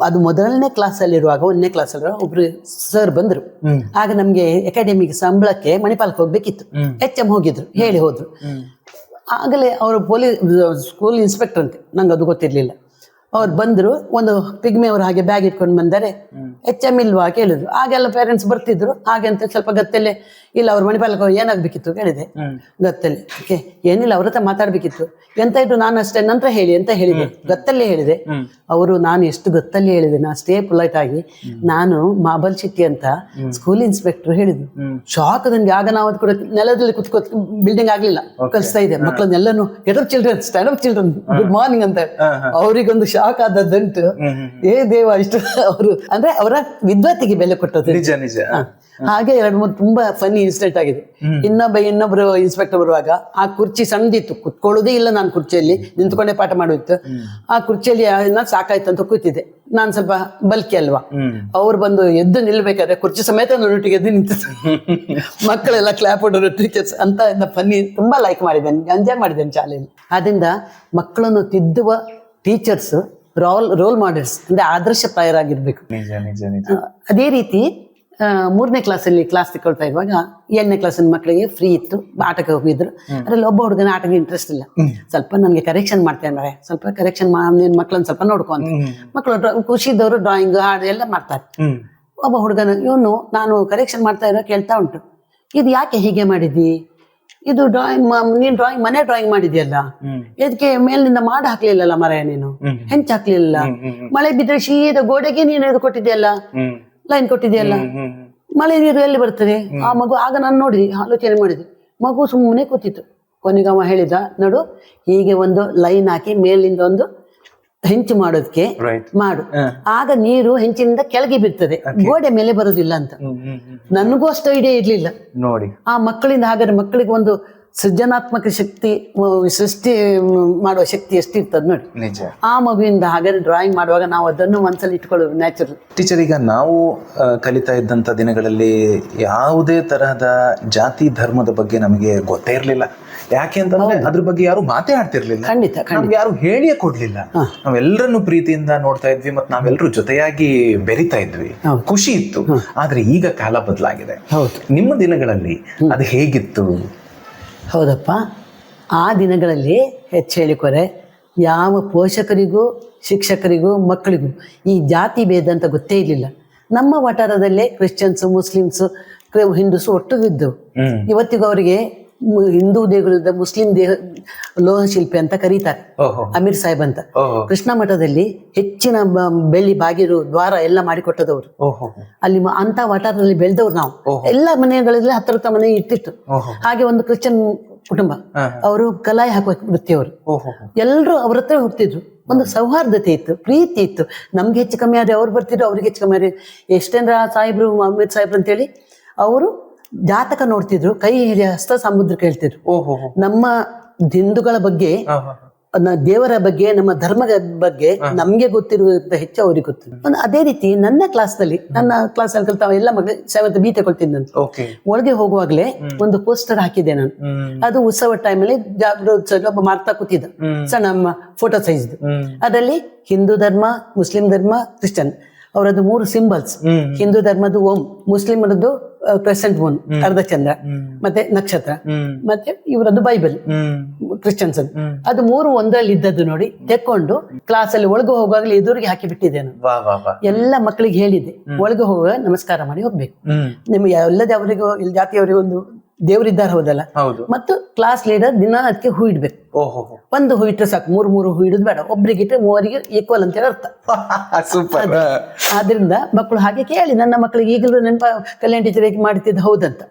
ಅದು ಮೊದಲನೇ ಕ್ಲಾಸಲ್ಲಿರುವಾಗ ಒಂದನೇ ಕ್ಲಾಸಲ್ಲಿರುವಾಗ ಒಬ್ರು ಸರ್ ಬಂದರು. ಆಗ ನಮಗೆ ಅಕಾಡೆಮಿಗೆ ಸಂಬಳಕ್ಕೆ ಮಣಿಪಾಲಕ್ಕೆ ಹೋಗ್ಬೇಕಿತ್ತು. ಎಚ್ ಎಂ ಹೋಗಿದ್ರು ಹೇಳಿ ಹೋದ್ರು. ಆಗಲೇ ಅವರು ಪೊಲೀಸ್ ಸ್ಕೂಲ್ ಇನ್ಸ್ಪೆಕ್ಟರ್ ಅಂತೆ. ನಂಗೆ ಅದು ಗೊತ್ತಿರಲಿಲ್ಲ. ಅವ್ರು ಬಂದರು ಒಂದು ಪಿಗ್ಮೆ ಅವರು ಹಾಗೆ ಬ್ಯಾಗ್ ಇಟ್ಕೊಂಡು ಬಂದರೆ. ಎಚ್ ಎಂ ಇಲ್ವಾ ಕೇಳಿದ್ರು. ಆಗೆಲ್ಲ ಪೇರೆಂಟ್ಸ್ ಬರ್ತಿದ್ರು. ಹಾಗೆ ಅಂತ ಸ್ವಲ್ಪ ಗತ್ತಲ್ಲಿ ಇಲ್ಲ ಅವ್ರ ಮಣಿಪಾಲಕ್ಕೆ ಏನಾಗ್ಬೇಕಿತ್ತು ಕೇಳಿದೆ. ಗತ್ತಲ್ಲಿ ಓಕೆ ಏನಿಲ್ಲ ಅವ್ರ ಹತ್ರ ಮಾತಾಡಬೇಕಿತ್ತು. ಎಂತ ಇಟ್ಟು ನಾನು ಅಷ್ಟೇ ನಂತರ ಹೇಳಿ ಅಂತ ಹೇಳಿದೆ? ಗತ್ತಲ್ಲೇ ಹೇಳಿದೆ. ಅವರು ನಾನು ಎಷ್ಟು ಗತ್ತಲ್ಲಿ ಹೇಳಿದೆ ನಾ ಸ್ಟೇ ಪೊಲೈಟ್ ಆಗಿ ನಾನು ಮಾಬಲ್ ಶೆಟ್ಟಿ ಅಂತ ಸ್ಕೂಲ್ ಇನ್ಸ್ಪೆಕ್ಟರ್ ಹೇಳಿದ್ರು. ಶಾಕ್ ನನಗೆ ಆಗ ನಾವು ಅದು ಕೂಡ ನೆಲದಲ್ಲಿ ಕುತ್ಕೋ ಬಿಲ್ಡಿಂಗ್ ಆಗ್ಲಿಲ್ಲ. ಕಲಿಸ್ತಾ ಇದೆ ಮಕ್ಕಳನ್ನೆಲ್ಲನು ಎಡರ್ children stand up children good morning ಅಂತ ಅವರಿಗೊಂದು ಶಾಕ್ ಆದದ್ದುಂಟು ಏ ದೇವ ಇಷ್ಟು ಅವರು ಅಂದ್ರೆ ಅವರ ವಿದ್ವತ್ತಿಗೆ ಬೆಲೆ ಕೊಟ್ಟದ್ದು. ನಿಜ ನಿಜ. ಹಾಗೆ ಎರಡು ಮೂರು ತುಂಬಾ ಫನ್ನಿ ಇನ್ಸಿಡೆಂಟ್ ಆಗಿದೆ. ಇನ್ನೊಬ್ಬ ಇನ್ನೊಬ್ರು ಇನ್ಸ್ಪೆಕ್ಟರ್ ಬರುವಾಗ ಆ ಕುರ್ಚಿ ಸಣ್ಣದಿತ್ತು ಕುತ್ಕೊಳ್ಳೋದೇ ಇಲ್ಲ ನಾನು ಕುರ್ಚಿಯಲ್ಲಿ ನಿಂತ್ಕೊಂಡೇ ಪಾಠ ಮಾಡೋದಿತ್ತು ಆ ಕುರ್ಚಿಯಲ್ಲಿ ಸಾಕಾಯ್ತು ಅಂತ ಕೂತಿದ್ದೆ. ನಾನು ಸ್ವಲ್ಪ ಬಲ್ಕಿ ಅಲ್ವಾ? ಅವ್ರು ಬಂದು ಎದ್ದು ನಿಲ್ಬೇಕಾದ್ರೆ ಕುರ್ಚಿ ಸಮೇತ ನನ್ನೊಟ್ಟಿಗೆ ಎದ್ದು ನಿಂತಿತ್ತು [LAUGHS] ಮಕ್ಕಳೆಲ್ಲ ಕ್ಲಾಪ್ ಹೊಡೋರು ಟೀಚರ್ಸ್ ಅಂತ ಫನ್ನಿ ತುಂಬಾ ಲೈಕ್ ಮಾಡಿದ್ದೇನೆ ಎಂಜಾಯ್ ಮಾಡಿದ್ದೇನೆ ಶಾಲೆಯಲ್ಲಿ. ಆದ್ರಿಂದ ಮಕ್ಕಳನ್ನು ತಿದ್ದುವ ಟೀಚರ್ಸ್ ರೋಲ್ ರೋಲ್ ಮಾಡೆಲ್ಸ್ ಅಂದ್ರೆ ಆದರ್ಶ ಪ್ರಾಯರಾಗಿರ್ಬೇಕು ಅದೇ ರೀತಿ ಮೂರನೇ ಕ್ಲಾಸಲ್ಲಿ ಕ್ಲಾಸ್ ತಗೊಳ್ತಾ ಇರುವಾಗ ಏಳನೇ ಕ್ಲಾಸಿನ ಮಕ್ಕಳಿಗೆ ಫ್ರೀ ಇತ್ತು ಆಟಕ್ಕೆ ಹೋಗಿದ್ರು ಅದ್ರಲ್ಲಿ ಒಬ್ಬ ಹುಡುಗನ ಆಟಕ್ಕೆ ಇಂಟ್ರೆಸ್ಟ್ ಇಲ್ಲ. ಸ್ವಲ್ಪ ನನಗೆ ಕರೆಕ್ಷನ್ ಮಾಡ್ತೇನೆ ಅಂದ್ರೆ ಸ್ವಲ್ಪ ಕರೆಕ್ಷನ್ ಮಕ್ಕಳನ್ನ ಸ್ವಲ್ಪ ನೋಡ್ಕೊಂತ ಮಕ್ಕಳು ಖುಷಿ ಇದ್ದವರು ಡ್ರಾಯಿಂಗ್ ಹಾಡು ಎಲ್ಲ ಮಾಡ್ತಾರೆ. ಒಬ್ಬ ಹುಡುಗನ ಇವನು ನಾನು ಕರೆಕ್ಷನ್ ಮಾಡ್ತಾ ಇರೋ ಕೇಳ್ತಾ ಉಂಟು. ಇದು ಯಾಕೆ ಹೀಗೆ ಮಾಡಿದಿ ಇದು ಡ್ರಾಯಿಂಗ್ ನೀನ್ ಡ್ರಾಯಿಂಗ್ ಮನೆ ಡ್ರಾಯಿಂಗ್ ಮಾಡಿದ್ಯಲ್ಲ? ಇದಕ್ಕೆ ಮೇಲಿನಿಂದ ಮಾಡಿ ಹಾಕ್ಲಿಲ್ಲಲ್ಲ ಮರ ನೀನು? ಹೆಂಚ್ ಹಾಕ್ಲಿಲ್ಲ ಮಳೆ ಬಿದ್ರೆ ಶೀದ ಗೋಡೆಗೆ ನೀನು ಇದು ಕೊಟ್ಟಿದ್ಯಲ್ಲ? ಲೈನ್ ಕೊಟ್ಟಿದ್ಯಲ್ಲ? ಮಳೆ ನೀರು ಎಲ್ಲಿ ಬರ್ತದೆ? ಆ ಮಗು ಆಗ ನಾನು ನೋಡಿದೆ ಆಲೋಚನೆ ಮಾಡಿದೆ. ಮಗು ಸುಮ್ಮನೆ ಕೂತಿತ್ತು. ಕೊನೆಗವ ಹೇಳಿದ ನೋಡು ಹೀಗೆ ಒಂದು ಲೈನ್ ಹಾಕಿ ಮೇಲಿಂದ ಒಂದು ಹೆಂಚು ಮಾಡೋದಕ್ಕೆ ಮಾಡು. ಆಗ ನೀರು ಹೆಂಚಿನಿಂದ ಕೆಳಗೆ ಬಿರ್ತದೆ ಗೋಡೆ ಮೇಲೆ ಬರೋದಿಲ್ಲ ಅಂತ. ನನಗೂ ಅಷ್ಟು ಐಡಿಯಾ ಇರ್ಲಿಲ್ಲ. ನೋಡಿ. ಆ ಮಕ್ಕಳಿಂದ ಹಾಗಾದ್ರೆ ಮಕ್ಕಳಿಗೆ ಒಂದು ಸೃಜನಾತ್ಮಕ ಶಕ್ತಿ ಸೃಷ್ಟಿ ಮಾಡುವ ಶಕ್ತಿ ಎಷ್ಟಿರ್ತದೆ ನೋಡಿ. ನಿಜ. ಆ ಮಗುವಿಂದ ಹಾಗಾದ್ರೆ ಡ್ರಾಯಿಂಗ್ ಮಾಡುವಾಗ ನಾವು ಅದನ್ನು ಮನಸ್ಸಲ್ಲಿ ಇಟ್ಕೊಳ್ಳೋದು ನ್ಯಾಚುರಲ್ ಟೀಚರ್ ಈಗ ನಾವು ಕಲಿತಾ ಇದ್ದಂಥ ದಿನಗಳಲ್ಲಿ ಯಾವುದೇ ತರಹದ ಜಾತಿ ಧರ್ಮದ ಬಗ್ಗೆ ನಮಗೆ ಗೊತ್ತೇ ಇರಲಿಲ್ಲ. ಯಾಕೆ ಅಂತಂದ್ರೆ ಅದ್ರ ಬಗ್ಗೆ ಯಾರು ಮಾತೇ ಆಡ್ತಿರ್ಲಿಲ್ಲ. ಖಂಡಿತ ನಮ್ಗೆ ಯಾರು ಹೇಳಿಯೇ ಕೊಡ್ಲಿಲ್ಲ. ನಾವೆಲ್ಲರನ್ನು ಪ್ರೀತಿಯಿಂದ ನೋಡ್ತಾ ಇದ್ವಿ ಮತ್ತೆ ನಾವೆಲ್ಲರೂ ಜೊತೆಯಾಗಿ ಬೆರಿತಾ ಇದ್ವಿ. ಖುಷಿ ಇತ್ತು. ಆದ್ರೆ ಈಗ ಕಾಲ ಬದಲಾಗಿದೆ. ಹೌದು. ನಿಮ್ಮ ದಿನಗಳಲ್ಲಿ ಅದು ಹೇಗಿತ್ತು? ಹೌದಪ್ಪ. ಆ ದಿನಗಳಲ್ಲಿ ಹೆಚ್ಚು ಹೇಳಿಕೊರೆ ಯಾವ ಪೋಷಕರಿಗೂ ಶಿಕ್ಷಕರಿಗೂ ಮಕ್ಕಳಿಗೂ ಈ ಜಾತಿ ಭೇದ ಅಂತ ಗೊತ್ತೇ ಇರಲಿಲ್ಲ. ನಮ್ಮ ವಠಾರದಲ್ಲೇ ಕ್ರಿಶ್ಚಿಯನ್ಸು ಮುಸ್ಲಿಮ್ಸು ಹಿಂದೂಸು ಒಟ್ಟಿಗಿದ್ದವು ಇವತ್ತಿಗೂ ಅವರಿಗೆ ಹಿಂದೂ ದೇಗುಲದ ಮುಸ್ಲಿಂ ದೇಹ ಲೋಹ ಶಿಲ್ಪಿ ಅಂತ ಕರೀತಾರೆ. ಅಮೀರ್ ಸಾಹೇಬ್ ಅಂತ. ಕೃಷ್ಣ ಮಠದಲ್ಲಿ ಹೆಚ್ಚಿನ ಬೆಳ್ಳಿ ಬಾಗಿಲು ದ್ವಾರ ಎಲ್ಲ ಮಾಡಿಕೊಟ್ಟದವರು. ಅಲ್ಲಿ ಅಂತ ವಠಾರದಲ್ಲಿ ಬೆಳೆದವ್ರು ನಾವು. ಎಲ್ಲ ಮನೆಗಳಲ್ಲಿ ಹತ್ರ ಹತ್ರ ಮನೆ ಇರ್ತಿತ್ತು ಹಾಗೆ ಒಂದು ಕ್ರಿಶ್ಚಿಯನ್ ಕುಟುಂಬ. ಅವರು ಕಲಾಯಿ ಹಾಕುವ ವೃತ್ತಿಯವರು ಎಲ್ಲರೂ ಅವ್ರ ಹತ್ರ ಹೋಗ್ತಿದ್ರು. ಒಂದು ಸೌಹಾರ್ದತೆ ಇತ್ತು ಪ್ರೀತಿ ಇತ್ತು. ನಮ್ಗೆ ಹೆಚ್ಚು ಕಮ್ಮಿ ಆದ್ರೆ ಅವ್ರು ಬರ್ತಿದ್ರು ಅವ್ರಿಗೆ ಹೆಚ್ಚು ಕಮ್ಮಿ ಆದ್ರೆ ಎಷ್ಟೇಂದ್ರ ಸಾಹೇಬ್ರು ಅಮೀರ್ ಸಾಹೇಬ್ರು ಅಂತೇಳಿ ಅವರು ಜಾತಕ ನೋಡ್ತಿದ್ರು ಕೈ ಹಸ್ತ ಸಮುದ್ರ ಹೇಳ್ತಿದ್ರು ಓಹೋ ನಮ್ಮ ದಿಂದುಗಳ ಬಗ್ಗೆ. ದೇವರ ಬಗ್ಗೆ ನಮ್ಮ ಧರ್ಮದ ಬಗ್ಗೆ ನಮ್ಗೆ ಗೊತ್ತಿರುವಂತ ಹೆಚ್ಚು ಅವ್ರಿಗೆ ಗೊತ್ತಿದ್ರು ಅದೇ ರೀತಿ ನನ್ನ ಕ್ಲಾಸ್ನಲ್ಲಿ ನನ್ನ ಕ್ಲಾಸಲ್ಲಿ ಕಲಿತ ಎಲ್ಲ ಮಗ ಸೆವೆಂತ್ ಬಿ ತಗೊಳ್ತೀನಿ ನಾನು. ಒಳಗೆ ಹೋಗುವಾಗ್ಲೇ ಒಂದು ಪೋಸ್ಟರ್ ಹಾಕಿದ್ದೆ ನಾನು. ಅದು ಉತ್ಸವ ಅಲ್ಲಿ ಜಾಗೃತ ಒಬ್ಬ ಮಾಡ್ತಾ ಕೂತಿದ್ದ. ಸಣ್ಣ ಫೋಟೋ ಸೈಜ್ ಅದರಲ್ಲಿ ಹಿಂದೂ ಧರ್ಮ ಮುಸ್ಲಿಂ ಧರ್ಮ ಕ್ರಿಶ್ಚಿಯನ್. ಅವರದ್ದು ಮೂರು ಸಿಂಬಲ್ಸ್ ಹಿಂದೂ ಧರ್ಮದ್ದು ಓಂ ಮುಸ್ಲಿಮರದ್ದು ಕ್ರೆಸೆಂಟ್ ಮೂನ್ ಅರ್ಧ ಚಂದ್ರ ಮತ್ತೆ ನಕ್ಷತ್ರ ಮತ್ತೆ ಇವರದ್ದು ಬೈಬಲ್ ಕ್ರಿಶ್ಚಿಯನ್ಸ್ ಅದು. ಮೂರು ಒಂದರಲ್ಲಿ ಇದ್ದದ್ದು ನೋಡಿ ತೆಕ್ಕೊಂಡು ಕ್ಲಾಸಲ್ಲಿ ಒಳಗೆ ಹೋಗುವಾಗಲೇ ಎದುರಿಗೆ ಹಾಕಿ ಬಿಟ್ಟಿದ್ದೆ ನಾನು ವಾ ವಾ ವಾ. ಎಲ್ಲ ಮಕ್ಕಳಿಗೆ ಹೇಳಿದೆ ಒಳಗೆ ಹೋಗುವಾಗ ನಮಸ್ಕಾರ ಮಾಡಿ ಹೋಗ್ಬೇಕು. ನಿಮ್ಗೆ ಎಲ್ಲದೇ ಅವರಿಗೂ ಇಲ್ಲಿ ಜಾತಿಯವರಿಗೂ ಒಂದು ದೇವರಿದ್ದಾರೆ ಹೌದಲ್ಲ? ಹೌದು. ಮತ್ತು ಕ್ಲಾಸ್ ಲೀಡರ್ ದಿನ ಅದಕ್ಕೆ ಹೂ ಇಡ್ಬೇಕು. ಓಹೋ. ಒಂದು ಹೂ ಇಟ್ಟರೆ ಸಾಕು ಮೂರು ಮೂರು ಹೂ ಇಡೋದು ಬೇಡ. ಒಬ್ಬರಿಗೆ ಇಟ್ಟರೆ ಮೂವರಿಗೆ ಈಕ್ವಲ್ ಅಂತೇಳಿ ಅರ್ಥ. [LAUGHS] ಸೂಪರ್ ಆದ್ರಿಂದ ಮಕ್ಕಳು ಹಾಗೆ ಕೇಳಿ ನನ್ನ ಮಕ್ಕಳಿಗೆ ಈಗಲೂ ನೆನಪ ಕಲ್ಯಾಣ ಟೀಚರ್ ಹೇಗೆ ಮಾಡ್ತಿದ್ದು ಹೌದಂತ.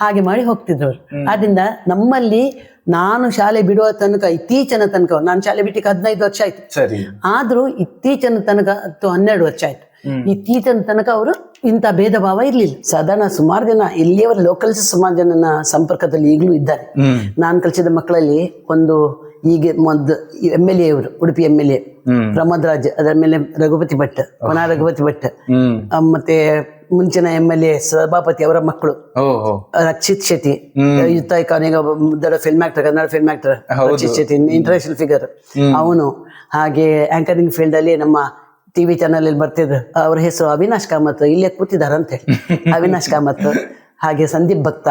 ಹಾಗೆ ಮಾಡಿ ಹೋಗ್ತಿದ್ರು ಅವರು ಆದ್ರಿಂದ ನಮ್ಮಲ್ಲಿ ನಾನು ಶಾಲೆ ಬಿಡುವ ತನಕ ಇತ್ತೀಚಿನ ತನಕ ನಾನು ಶಾಲೆ ಬಿಟ್ಟಿಗೆ ಹದಿನೈದು ವರ್ಷ ಆಯ್ತು. ಸರಿ. ಆದ್ರೂ ಇತ್ತೀಚಿನ ತನಕ ಹತ್ತು ಹನ್ನೆರಡು ವರ್ಷ ಆಯ್ತು. ಇತ್ತೀಚಿನ ತನಕ ಅವರು ಇಂಥ ಭೇದ ಭಾವ ಇರ್ಲಿಲ್ಲ. ಸಾಧಾರಣ ಸುಮಾರು ಜನ ಇಲ್ಲಿಯವರ ಲೋಕಲ್ಸ್ ಸುಮಾರು ಜನನ ಸಂಪರ್ಕದಲ್ಲಿ ಈಗಲೂ ಇದ್ದಾರೆ. ನಾನು ಕಲಿಸಿದ ಮಕ್ಕಳಲ್ಲಿ ಒಂದು ಈಗ ಮೊದ್ ಎಂ ಎಲ್ ಎ ಅವರು Udupi M L A Pramod Raj ಅದರ ಮೇಲೆ ರಘುಪತಿ ಭಟ್ ಕೊನ ರಘುಪತಿ ಭಟ್. ಮತ್ತೆ ಮುಂಚಿನ ಎಂ ಎಲ್ ಎ ಸಭಾಪತಿ ಅವರ ಮಕ್ಕಳು. ರಕ್ಷಿತ್ ಶೆಟ್ಟಿ ಯುತ್ತಾಯ್ ಕಾನಿಗ ದೊಡ್ಡ film actor Kannada film actor. Rakshit Shetty international figure ಅವನು ಹಾಗೆ ಆಂಕರಿಂಗ್ ಫೀಲ್ಡ್ ಅಲ್ಲಿ ನಮ್ಮ ಟಿವಿ ಚಾನಲ್ ಅಲ್ಲಿ ಬರ್ತಿದ್ರು. ಅವ್ರ ಹೆಸರು ಅವಿನಾಶ್ ಕಾಮತ್. ಇಲ್ಲೇ ಹೇಳಿ [LAUGHS] ಅವಿನಾಶ್ ಕಾಮತ್ ಹಾಗೆ ಸಂದೀಪ್ ಭಕ್ತ.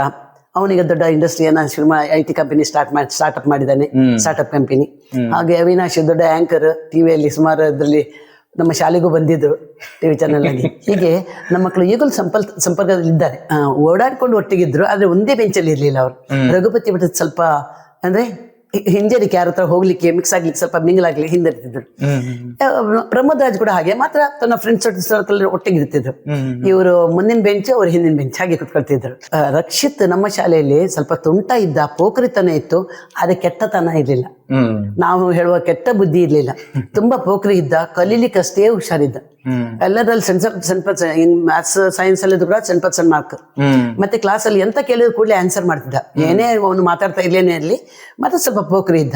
ಅವನಿಗೆ ದೊಡ್ಡ ಇಂಡಸ್ಟ್ರಿಯನ್ನ ಶುರು ಐ ಟಿ ಕಂಪನಿ ಸ್ಟಾರ್ಟ್ ಮಾಡಿ ಸ್ಟಾರ್ಟ್ಅಪ್ ಮಾಡಿದ್ದಾನೆ. ಸ್ಟಾರ್ಟ್ಅಪ್ ಕಂಪನಿ ಹಾಗೆ ಅವಿನಾಶ್ ದೊಡ್ಡ ಆಂಕರ್ ಟಿವಿಯಲ್ಲಿ ಸುಮಾರು ನಮ್ಮ ಶಾಲೆಗೂ ಬಂದಿದ್ರು ಟಿವಿ ಚಾನೆಲ್ ಆಗಿ ಹೀಗೆ ನಮ್ಮ ಮಕ್ಕಳು ಈಗಲೂ ಸಂಪರ್ಕ ಸಂಪರ್ಕದಲ್ಲಿ ಇದ್ದಾರೆ ಆ, ಓಡಾಡ್ಕೊಂಡು ಒಟ್ಟಿಗಿದ್ರು ಆದ್ರೆ ಒಂದೇ ಬೆಂಚಲ್ಲಿ ಇರ್ಲಿಲ್ಲ ಅವರು. ರಘುಪತಿ ಭಟ್ ಸ್ವಲ್ಪ ಅಂದ್ರೆ ಹಿಂಜರಿಕೆ ಯಾರ ಹತ್ರ ಹೋಗ್ಲಿಕ್ಕೆ ಮಿಕ್ಸ್ ಆಗ್ಲಿಕ್ಕೆ ಸ್ವಲ್ಪ ಮಿಂಗಲ್ ಆಗ್ಲಿ ಹಿಂದಿರ್ತಿದ್ರು. ಪ್ರಮೋದ್ ರಾಜ್ ಕೂಡ ಹಾಗೆ. ಮಾತ್ರ ತನ್ನ ಫ್ರೆಂಡ್ಸ್ ಒಟ್ಟಿಗೆ ಇರ್ತಿದ್ರು. ಇವರು ಮುಂದಿನ ಬೆಂಚ್ ಅವ್ರು ಹಿಂದಿನ ಬೆಂಚ್ ಹಾಗೆ ಕುತ್ಕೊಳ್ತಿದ್ರು. ರಕ್ಷಿತ್ ನಮ್ಮ ಶಾಲೆಯಲ್ಲಿ ಸ್ವಲ್ಪ ತುಂಟ ಇದ್ದ ಪೋಖರಿತನ ಇತ್ತು. ಆದ್ರೆ ಕೆಟ್ಟತನ ಇರಲಿಲ್ಲ. ನಾವು ಹೇಳುವ ಕೆಟ್ಟ ಬುದ್ಧಿ ಇರಲಿಲ್ಲ. [LAUGHS] ತುಂಬಾ ಪೋಖ್ರಿ ಇದ್ದ ಕಲೀಲಿಕ್ಕಷ್ಟೇ ಹುಷಾರಿದ್ದ. ಪರ್ಸೆಂಟ್ ಇನ್ ಮ್ಯಾಥ್ಸ್ ಸೈನ್ಸ್ ಅಲ್ಲಿ ಕೂಡ ಸೆಂಟ್ ಪರ್ಸೆಂಟ್ ಮಾರ್ಕ್ ಮತ್ತೆ ಕ್ಲಾಸ್ ಅಲ್ಲಿ ಎಂತ ಕೇಳಿದ್ರು ಕೂಡಲೇ ಆನ್ಸರ್ ಮಾಡ್ತಿದ್ದ. ಏನೇ ಅವನು ಮಾತಾಡ್ತಾ ಇರ್ಲೇನೆ ಇರಲಿ ಮತ್ತೆ ಸ್ವಲ್ಪ ಪೋಕ್ರಿ ಇದ್ದ.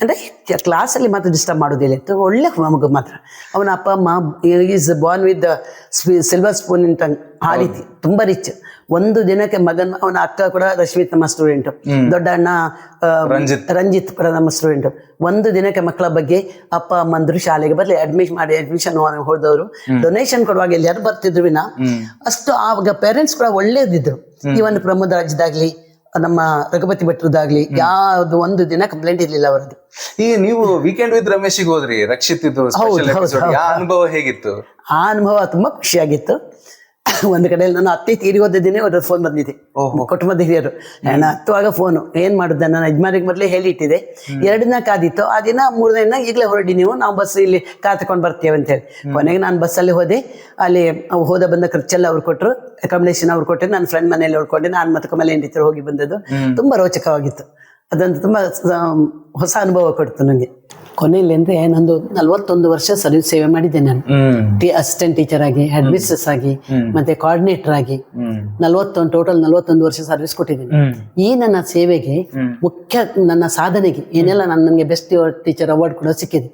ಅಂದ್ರೆ ಕ್ಲಾಸ್ ಅಲ್ಲಿ ಮಾತ್ರ ಡಿಸ್ಟರ್ಬ್ ಮಾಡೋದಿಲ್ಲ ಇತ್ತು ಒಳ್ಳೆ ಮಗು ಮಾತ್ರ. ಅವನ ಅಪ್ಪ ಅಮ್ಮ is born with silver spoon in tongue ಆ ರೀತಿ. ತುಂಬಾ ರಿಚ್ ಒಂದು ದಿನಕ್ಕೆ ಮಗನ್ ಅವನ ಅಕ್ಕ ಕೂಡ ರಶ್ಮಿತ್ ನಮ್ಮ ಸ್ಟೂಡೆಂಟ್ ದೊಡ್ಡ ಅಣ್ಣ ರಂಜಿತ್. ರಂಜಿತ್ ಕೂಡ ನಮ್ಮ ಸ್ಟೂಡೆಂಟ್ ಒಂದು ದಿನಕ್ಕೆ ಮಕ್ಕಳ ಬಗ್ಗೆ ಅಪ್ಪ ಅಮ್ಮಂದ್ರು ಶಾಲೆಗೆ ಬರ್ಲಿ ಅಡ್ಮಿಷನ್ ಮಾಡಿ ಅಡ್ಮಿಷನ್ ಹೋದವರು ಡೊನೇಷನ್ ಕೊಡುವಾಗ ಎಲ್ಲಾರು ಬರ್ತಿದ್ರು ವಿನ ಅಷ್ಟು ಆವಾಗ ಪೇರೆಂಟ್ಸ್ ಕೂಡ ಒಳ್ಳೇದಿದ್ರು. ಇವನ್ ಪ್ರಮೋದ್ ರಾಜ್ದಾಗ್ಲಿ ನಮ್ಮ ರಘುಪತಿ ಭಟ್ರದಾಗ್ಲಿ ಯಾವ್ದು ಒಂದು ದಿನ ಕಂಪ್ಲೇಂಟ್ ಇರ್ಲಿಲ್ಲ ಅವರದ್ದು. ಈಗ ನೀವು ವೀಕೆಂಡ್ ವಿತ್ ರಮೇಶಿಗೆ ಹೋದ್ರಿ ರಕ್ಷಿತ್. ಅನುಭವ ಹೇಗಿತ್ತು? ಆ ಅನುಭವ ತುಂಬಾ ಖುಷಿಯಾಗಿತ್ತು. [LAUGHS] ಒಂದು ಕಡೆಯಲ್ಲಿ ನಾನು ಅತ್ತೆ ತೀರಿ ಹೋದ ದಿನ ಅವ್ರ ಫೋನ್ ಬಂದಿದೆ. ಓಹೋ. ಕುಟುಂಬದ ಹಿರಿಯರು ನಾನು ಹತ್ತುವಾಗ ಫೋನು ಏನ್ ಮಾಡುದ ನನ್ನ ಯಜಮಾನಿಗೆ ಮೊದಲೇ ಹೇಳಿ ಇಟ್ಟಿದೆ ಎರಡು ದಿನ ಕಾದಿತ್ತು. ಆ ದಿನ ಮೂರನೇ ದಿನ ಈಗಲೇ ಹೊರಡಿ ನೀವು. ನಾವು ಬಸ್ ಇಲ್ಲಿ ಕಾತ್ಕೊಂಡು ಬರ್ತೇವೆ ಅಂತ ಹೇಳಿ. ಕೊನೆಗೆ ನಾನು ಬಸ್ಸಲ್ಲಿ ಹೋದೆ. ಅಲ್ಲಿ ಹೋದ ಬಂದ ಖರ್ಚೆಲ್ಲ ಅವ್ರು ಕೊಟ್ಟರು ಅಕಾಮಿಡೇಷನ್ ಅವ್ರು ಕೊಟ್ಟೆ ನನ್ನ ಫ್ರೆಂಡ್ ಮನೆಯಲ್ಲಿ ಉಳ್ಕೊಂಡೆ ನಾನು ಮತ್ತೆ ಮೇಲೆ ಹೋಗಿ ಬಂದದ್ದು. ತುಂಬಾ ರೋಚಕವಾಗಿತ್ತು. ಅದಂತ ತುಂಬಾ ಹೊಸ ಅನುಭವ ಕೊಡ್ತು ನನಗೆ ಕೊನೆಯಲ್ಲಿ ಅಂದ್ರೆ ನಂದು ನಲ್ವತ್ತೊಂದು ವರ್ಷ ಸರ್ವಿಸ್ ಸೇವೆ ಮಾಡಿದ್ದೆ ನಾನು. ಟಿ ಅಸಿಸ್ಟೆಂಟ್ ಟೀಚರ್ ಆಗಿ ಹೆಡ್ ಮಿಸ್ಟ್ರೆಸ್ ಆಗಿ ಮತ್ತೆ ಕೋಆರ್ಡಿನೇಟರ್ ಆಗಿ ನಲ್ವತ್ತೊಂದು ಟೋಟಲ್ ನಲ್ವತ್ತೊಂದು ವರ್ಷ ಸರ್ವಿಸ್ ಕೊಟ್ಟಿದ್ದೀನಿ. ಈ ನನ್ನ ಸೇವೆಗೆ ಮುಖ್ಯ ನನ್ನ ಸಾಧನೆಗೆ ಏನೆಲ್ಲ ನಾನು ನನಗೆ ಬೆಸ್ಟ್ ಟೀಚರ್ ಅವಾರ್ಡ್ ಕೂಡ ಸಿಕ್ಕಿದೆ.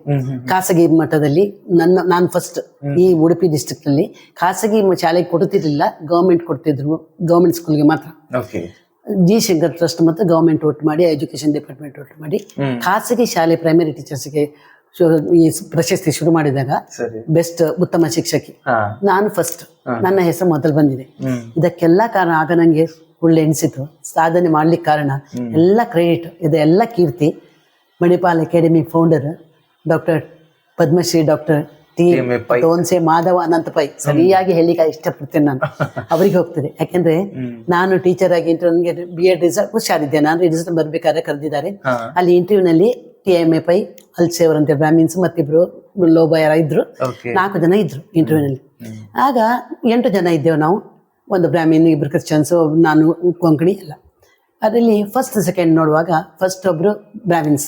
ಖಾಸಗಿ ಮಟ್ಟದಲ್ಲಿ ನನ್ನ ನಾನು ಫಸ್ಟ್ ಈ ಉಡುಪಿ ಡಿಸ್ಟ್ರಿಕ್ಟ್ ಅಲ್ಲಿ ಖಾಸಗಿ ಶಾಲೆಗೆ ಕೊಡ್ತಿರ್ಲಿಲ್ಲ ಗೌರ್ಮೆಂಟ್ ಕೊಡ್ತಿದ್ರು ಗೌರ್ಮೆಂಟ್ ಸ್ಕೂಲ್ಗೆ ಮಾತ್ರ. ಜಿ ಶಂಕರ್ ಟ್ರಸ್ಟ್ ಮತ್ತು ಗೌರ್ಮೆಂಟ್ ಒಟ್ಟು ಮಾಡಿ ಎಜುಕೇಶನ್ ಡಿಪಾರ್ಟ್ಮೆಂಟ್ ಒಟ್ಟು ಮಾಡಿ. ಖಾಸಗಿ ಶಾಲೆ ಪ್ರೈಮರಿ ಟೀಚರ್ಸ್ಗೆ ಈ ಪ್ರಶಸ್ತಿ ಶುರು ಮಾಡಿದಾಗ ಬೆಸ್ಟ್ ಉತ್ತಮ ಶಿಕ್ಷಕಿ. ನಾನು ಫಸ್ಟ್ ನನ್ನ ಹೆಸರು ಮೊದಲು ಬಂದಿದೆ. ಇದಕ್ಕೆಲ್ಲ ಕಾರಣ ಆಗ ನನಗೆ ಒಳ್ಳೆ ಎನಿಸಿತು ಸಾಧನೆ ಮಾಡ್ಲಿಕ್ಕೆ ಕಾರಣ. ಎಲ್ಲ ಕ್ರೆಡಿಟ್ ಇದೆಲ್ಲ ಕೀರ್ತಿ. Manipal academy founder doctor Padmashri doctor Tonse Madhava Ananth Pai. ಸರಿಯಾಗಿ ಹೇಳಿಕ್ಕೆ ಇಷ್ಟಪಡ್ತೇನೆ ನಾನು. ಅವರಿಗೆ ಹೋಗ್ತದೆ. ಯಾಕೆಂದ್ರೆ ನಾನು ಟೀಚರ್ ಆಗಿ ನನಗೆ ಬಿ ಎಡ್ ರಿಸಲ್ಟ್ ಹುಷಾರಿದ್ದೆ. ನಾನು ರಿಸಲ್ಟ್ ಬರ್ಬೇಕಾದ್ರೆ ಕರೆದಿದ್ದಾರೆ. ಅಲ್ಲಿ ಇಂಟರ್ವ್ಯೂನಲ್ಲಿ ಟಿ ಎಂ ಎ ಪೈ ಅಲ್ಸೇವರ್ ಅಂತ ಬ್ರಾಹ್ಮಿನ್ಸ್ ಮತ್ತಿಬ್ರು ಲೋಬಯರ ಇದ್ರು. ನಾಲ್ಕು ಜನ ಇದ್ರು ಇಂಟರ್ವ್ಯೂನಲ್ಲಿ ಆಗ ಎಂಟು ಜನ ಇದ್ದೇವೆ ನಾವು. ಒಂದು ಬ್ರಾಹ್ಮಿನ್ ಇಬ್ರು ಕ್ರಿಶ್ಚಿಯನ್ಸ್ ನಾನು ಕೊಂಕಣಿ ಎಲ್ಲ. ಅದರಲ್ಲಿ ಫಸ್ಟ್ ಸೆಕೆಂಡ್ ನೋಡುವಾಗ ಫಸ್ಟ್ ಒಬ್ರು ಬ್ರಾವಿನ್ಸ್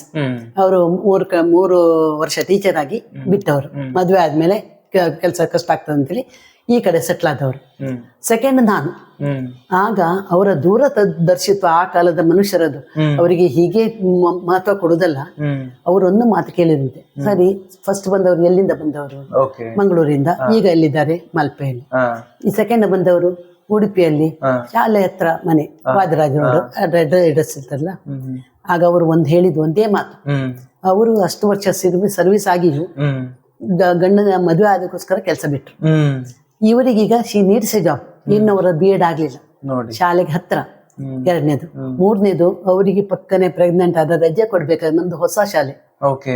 ಅವರು ಮೂರು ಮೂರು ವರ್ಷ ಟೀಚರ್ ಆಗಿ ಬಿಟ್ಟವರು. ಮದುವೆ ಆದ್ಮೇಲೆ ಕೆಲಸ ಕಷ್ಟ ಆಗ್ತದೆ ಅಂತೇಳಿ ಈ ಕಡೆ ಸೆಟ್ಲ್ ಆದವರು. ಸೆಕೆಂಡ್ ನಾನು. ಆಗ ಅವರ ದೂರ ದರ್ಶಿತ್ವ ಆ ಕಾಲದ ಮನುಷ್ಯರದು. ಅವರಿಗೆ ಹೀಗೆ ಮಹತ್ವ ಕೊಡುದಲ್ಲ ಅವರೊಂದು ಮಾತು ಕೇಳಿದಂತೆ. ಸರಿ ಫಸ್ಟ್ ಬಂದವರು ಎಲ್ಲಿಂದ ಬಂದವರು? ಮಂಗಳೂರಿಂದ. ಈಗ ಎಲ್ಲಿದ್ದಾರೆ? ಮಲ್ಪೆಯಲ್ಲಿ. ಈ ಸೆಕೆಂಡ್ ಬಂದವರು ಉಡುಪಿಯಲ್ಲಿ ಶಾಲೆ ಹತ್ರ ಮನೆ ವಾದರಾಜ್ ರೋಡ್ ಅಡ್ರೆಸ್ ಇರ್ತಾರಲ್ಲ ಆಗ ಅವರು ಒಂದು ಹೇಳಿದ್ದು ಒಂದೇ ಮಾತು. ಅವರು ಅಷ್ಟು ವರ್ಷ ಸರ್ವಿಸ್ ಸರ್ವಿಸ್ ಆಗಿದ್ರು ಗಂಡನ ಮದುವೆ ಆದಕ್ಕೋಸ್ಕರ ಕೆಲಸ ಬಿಟ್ರು. ಇವರಿಗೀಗ ಶಿ ನೀಡ್ಸ್ ಎ ಜಾಬ್ ಇನ್ನವರ ಬಿ ಎಡ್ ಆಗ್ಲಿಲ್ಲ ಶಾಲೆಗೆ ಹತ್ರ. ಎರಡನೇದು. ಮೂರನೇದು ಅವರಿಗೆ ಪಕ್ಕನೆ ಪ್ರೆಗ್ನೆಂಟ್ ಆದ ರಜೆ ಕೊಡ್ಬೇಕಾದ್ರೆ ನಮ್ದು ಹೊಸ ಶಾಲೆ.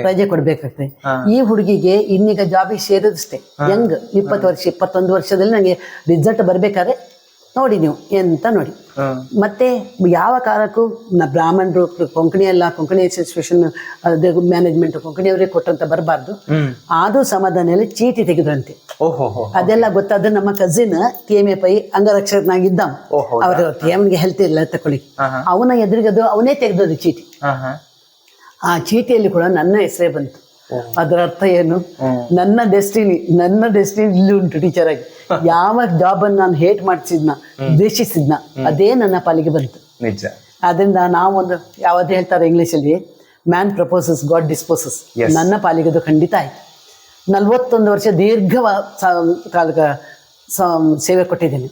ರಜೆ ಕೊಡ್ಬೇಕಾಗ್ತದೆ. ಈ ಹುಡುಗಿಗೆ ಇನ್ನೀಗ ಜಾಬಿಗೆ ಸೇರಿದಷ್ಟೇ. ಯಂಗ್ ಇಪ್ಪತ್ತು ವರ್ಷ ಇಪ್ಪತ್ತೊಂದು ವರ್ಷದಲ್ಲಿ ನನಗೆ ರಿಸಲ್ಟ್ ಬರ್ಬೇಕಾದ್ರೆ ನೋಡಿ ನೀವು ಎಂತ ನೋಡಿ. ಮತ್ತೆ ಯಾವ ಕಾಲಕ್ಕೂ ನ ಬ್ರಾಹ್ಮಣರು ಕೊಂಕಣಿ ಅಲ್ಲ ಕೊಂಕಣಿ ಅಸೋಸಿಯೇಷನ್ ಮ್ಯಾನೇಜ್ಮೆಂಟ್ ಕೊಂಕಣಿಯವರೇ ಕೊಟ್ಟಂತ ಬರಬಾರ್ದು. ಆದ್ರೂ ಸಮಾಧಾನದಲ್ಲಿ ಚೀಟಿ ತೆಗೆದ್ರಂತೆ. ಅದೆಲ್ಲ ಗೊತ್ತಾದ್ರೆ ನಮ್ಮ cousin K M A Pai ಅಂಗರಕ್ಷಕನಾಗಿದ್ದ ಅವರು ಅವ್ರ ಟಿ ಹೆಲ್ತ್ ಇಲ್ಲ ತಕೊಳ್ಳಿ. ಅವನ ಎದುರಿಗದು ಅವನೇ ತೆಗೆದದು ಚೀಟಿ. ಆ ಚೀಟಿಯಲ್ಲಿ ಕೂಡ ನನ್ನ ಹೆಸರೇ ಬಂತು. ಅದರ ಅರ್ಥ ಏನು? ನನ್ನ ಡೆಸ್ಟಿನಿ ನನ್ನ ಡೆಸ್ಟಿನಿ ಇಲ್ಲಿ ಉಂಟು ಟೀಚರ್ ಆಗಿ. ಯಾವ ಜಾಬ್ ಅನ್ನು ನಾನು ಹೇಟ್ ಮಾಡಿಸಿದ್ನ ದ್ವೇಷಿಸಿದ್ನ ಅದೇ ನನ್ನ ಪಾಲಿಗೆ ಬಂತು. ನಿಜ. ಆದ್ರಿಂದ ನಾವೊಂದು ಯಾವ್ದು ಹೇಳ್ತಾರೆ ಇಂಗ್ಲೀಷಲ್ಲಿ ಮ್ಯಾನ್ ಪ್ರಪೋಸಸ್ ಗಾಡ್ ಡಿಸ್ಪೋಸಸ್ ನನ್ನ ಪಾಲಿಗೆ ಅದು ಖಂಡಿತ ಆಯ್ತು. ನಲ್ವತ್ತೊಂದು ವರ್ಷ ದೀರ್ಘ ಕಾಲಕ ಸ- ಸೇವೆ ಕೊಟ್ಟಿದ್ದೇನೆ.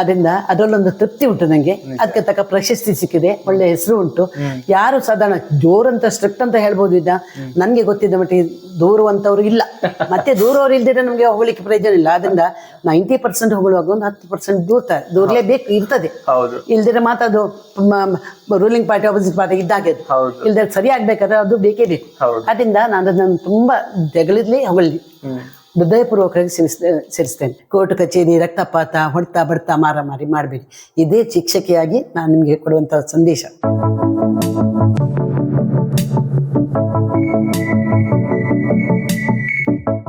ಅದರಿಂದ ಅದರಲ್ಲೊಂದು ತೃಪ್ತಿ ಉಂಟು ನನಗೆ ಅದಕ್ಕೆ ತಕ್ಕ ಪ್ರಶಸ್ತಿ ಸಿಕ್ಕಿದೆ ಒಳ್ಳೆ ಹೆಸರು ಉಂಟು. ಯಾರು ಸಾಧಾರಣ ಜೋರಂತ ಸ್ಟ್ರಿಕ್ಟ್ ಅಂತ ಹೇಳ್ಬೋದು ಇದ್ದ ನನಗೆ ಗೊತ್ತಿದ್ದ ಮಟ್ಟಿಗೆ ದೂರುವಂಥವ್ರು ಇಲ್ಲ. ಮತ್ತೆ ದೂರವ್ರು ಇಲ್ದಿದ್ರೆ ನಮಗೆ ಹೋಗ್ಲಿಕ್ಕೆ ಪ್ರಯೋಜನ ಇಲ್ಲ. ಅದರಿಂದ ನೈಂಟಿ ಪರ್ಸೆಂಟ್ ಹೊಗಳುವಾಗ ಒಂದು ಹತ್ತು ಪರ್ಸೆಂಟ್ ದೂರ್ತಾರೆ ದೂರ್ಲೇಬೇಕು ಇರ್ತದೆ. ಹೌದು. ಇಲ್ದಿದ್ರೆ ಮಾತ್ರ ಅದು ರೂಲಿಂಗ್ ಪಾರ್ಟಿ ಆಪೋಸಿಟ್ ಪಾರ್ಟಿ ಇದ್ದಾಗೆ. ಇಲ್ದ್ರೆ ಸರಿ ಆಗ್ಬೇಕಾದ್ರೆ ಅದು. ಬೇಕೇ ಬೇಕು. ಅದರಿಂದ ನಾನು ಅದನ್ನ ತುಂಬಾ ಜಗಳಿರ್ಲಿ ಹೊಗಳಿ ಹೃದಯಪೂರ್ವಕವಾಗಿ ಸೇರಿಸ್ತೇ ಸೇರಿಸ್ತೇನೆ. ಕೋರ್ಟ್ ಕಚೇರಿ, ರಕ್ತಪಾತ, ಹೊಡ್ತಾ ಮಾರ ಮಾರಾಮಾರಿ ಮಾಡಬೇಡಿ. ಇದೇ ಶಿಕ್ಷಕಿಯಾಗಿ ನಾನು ನಿಮಗೆ ಕೊಡುವಂಥ ಸಂದೇಶ.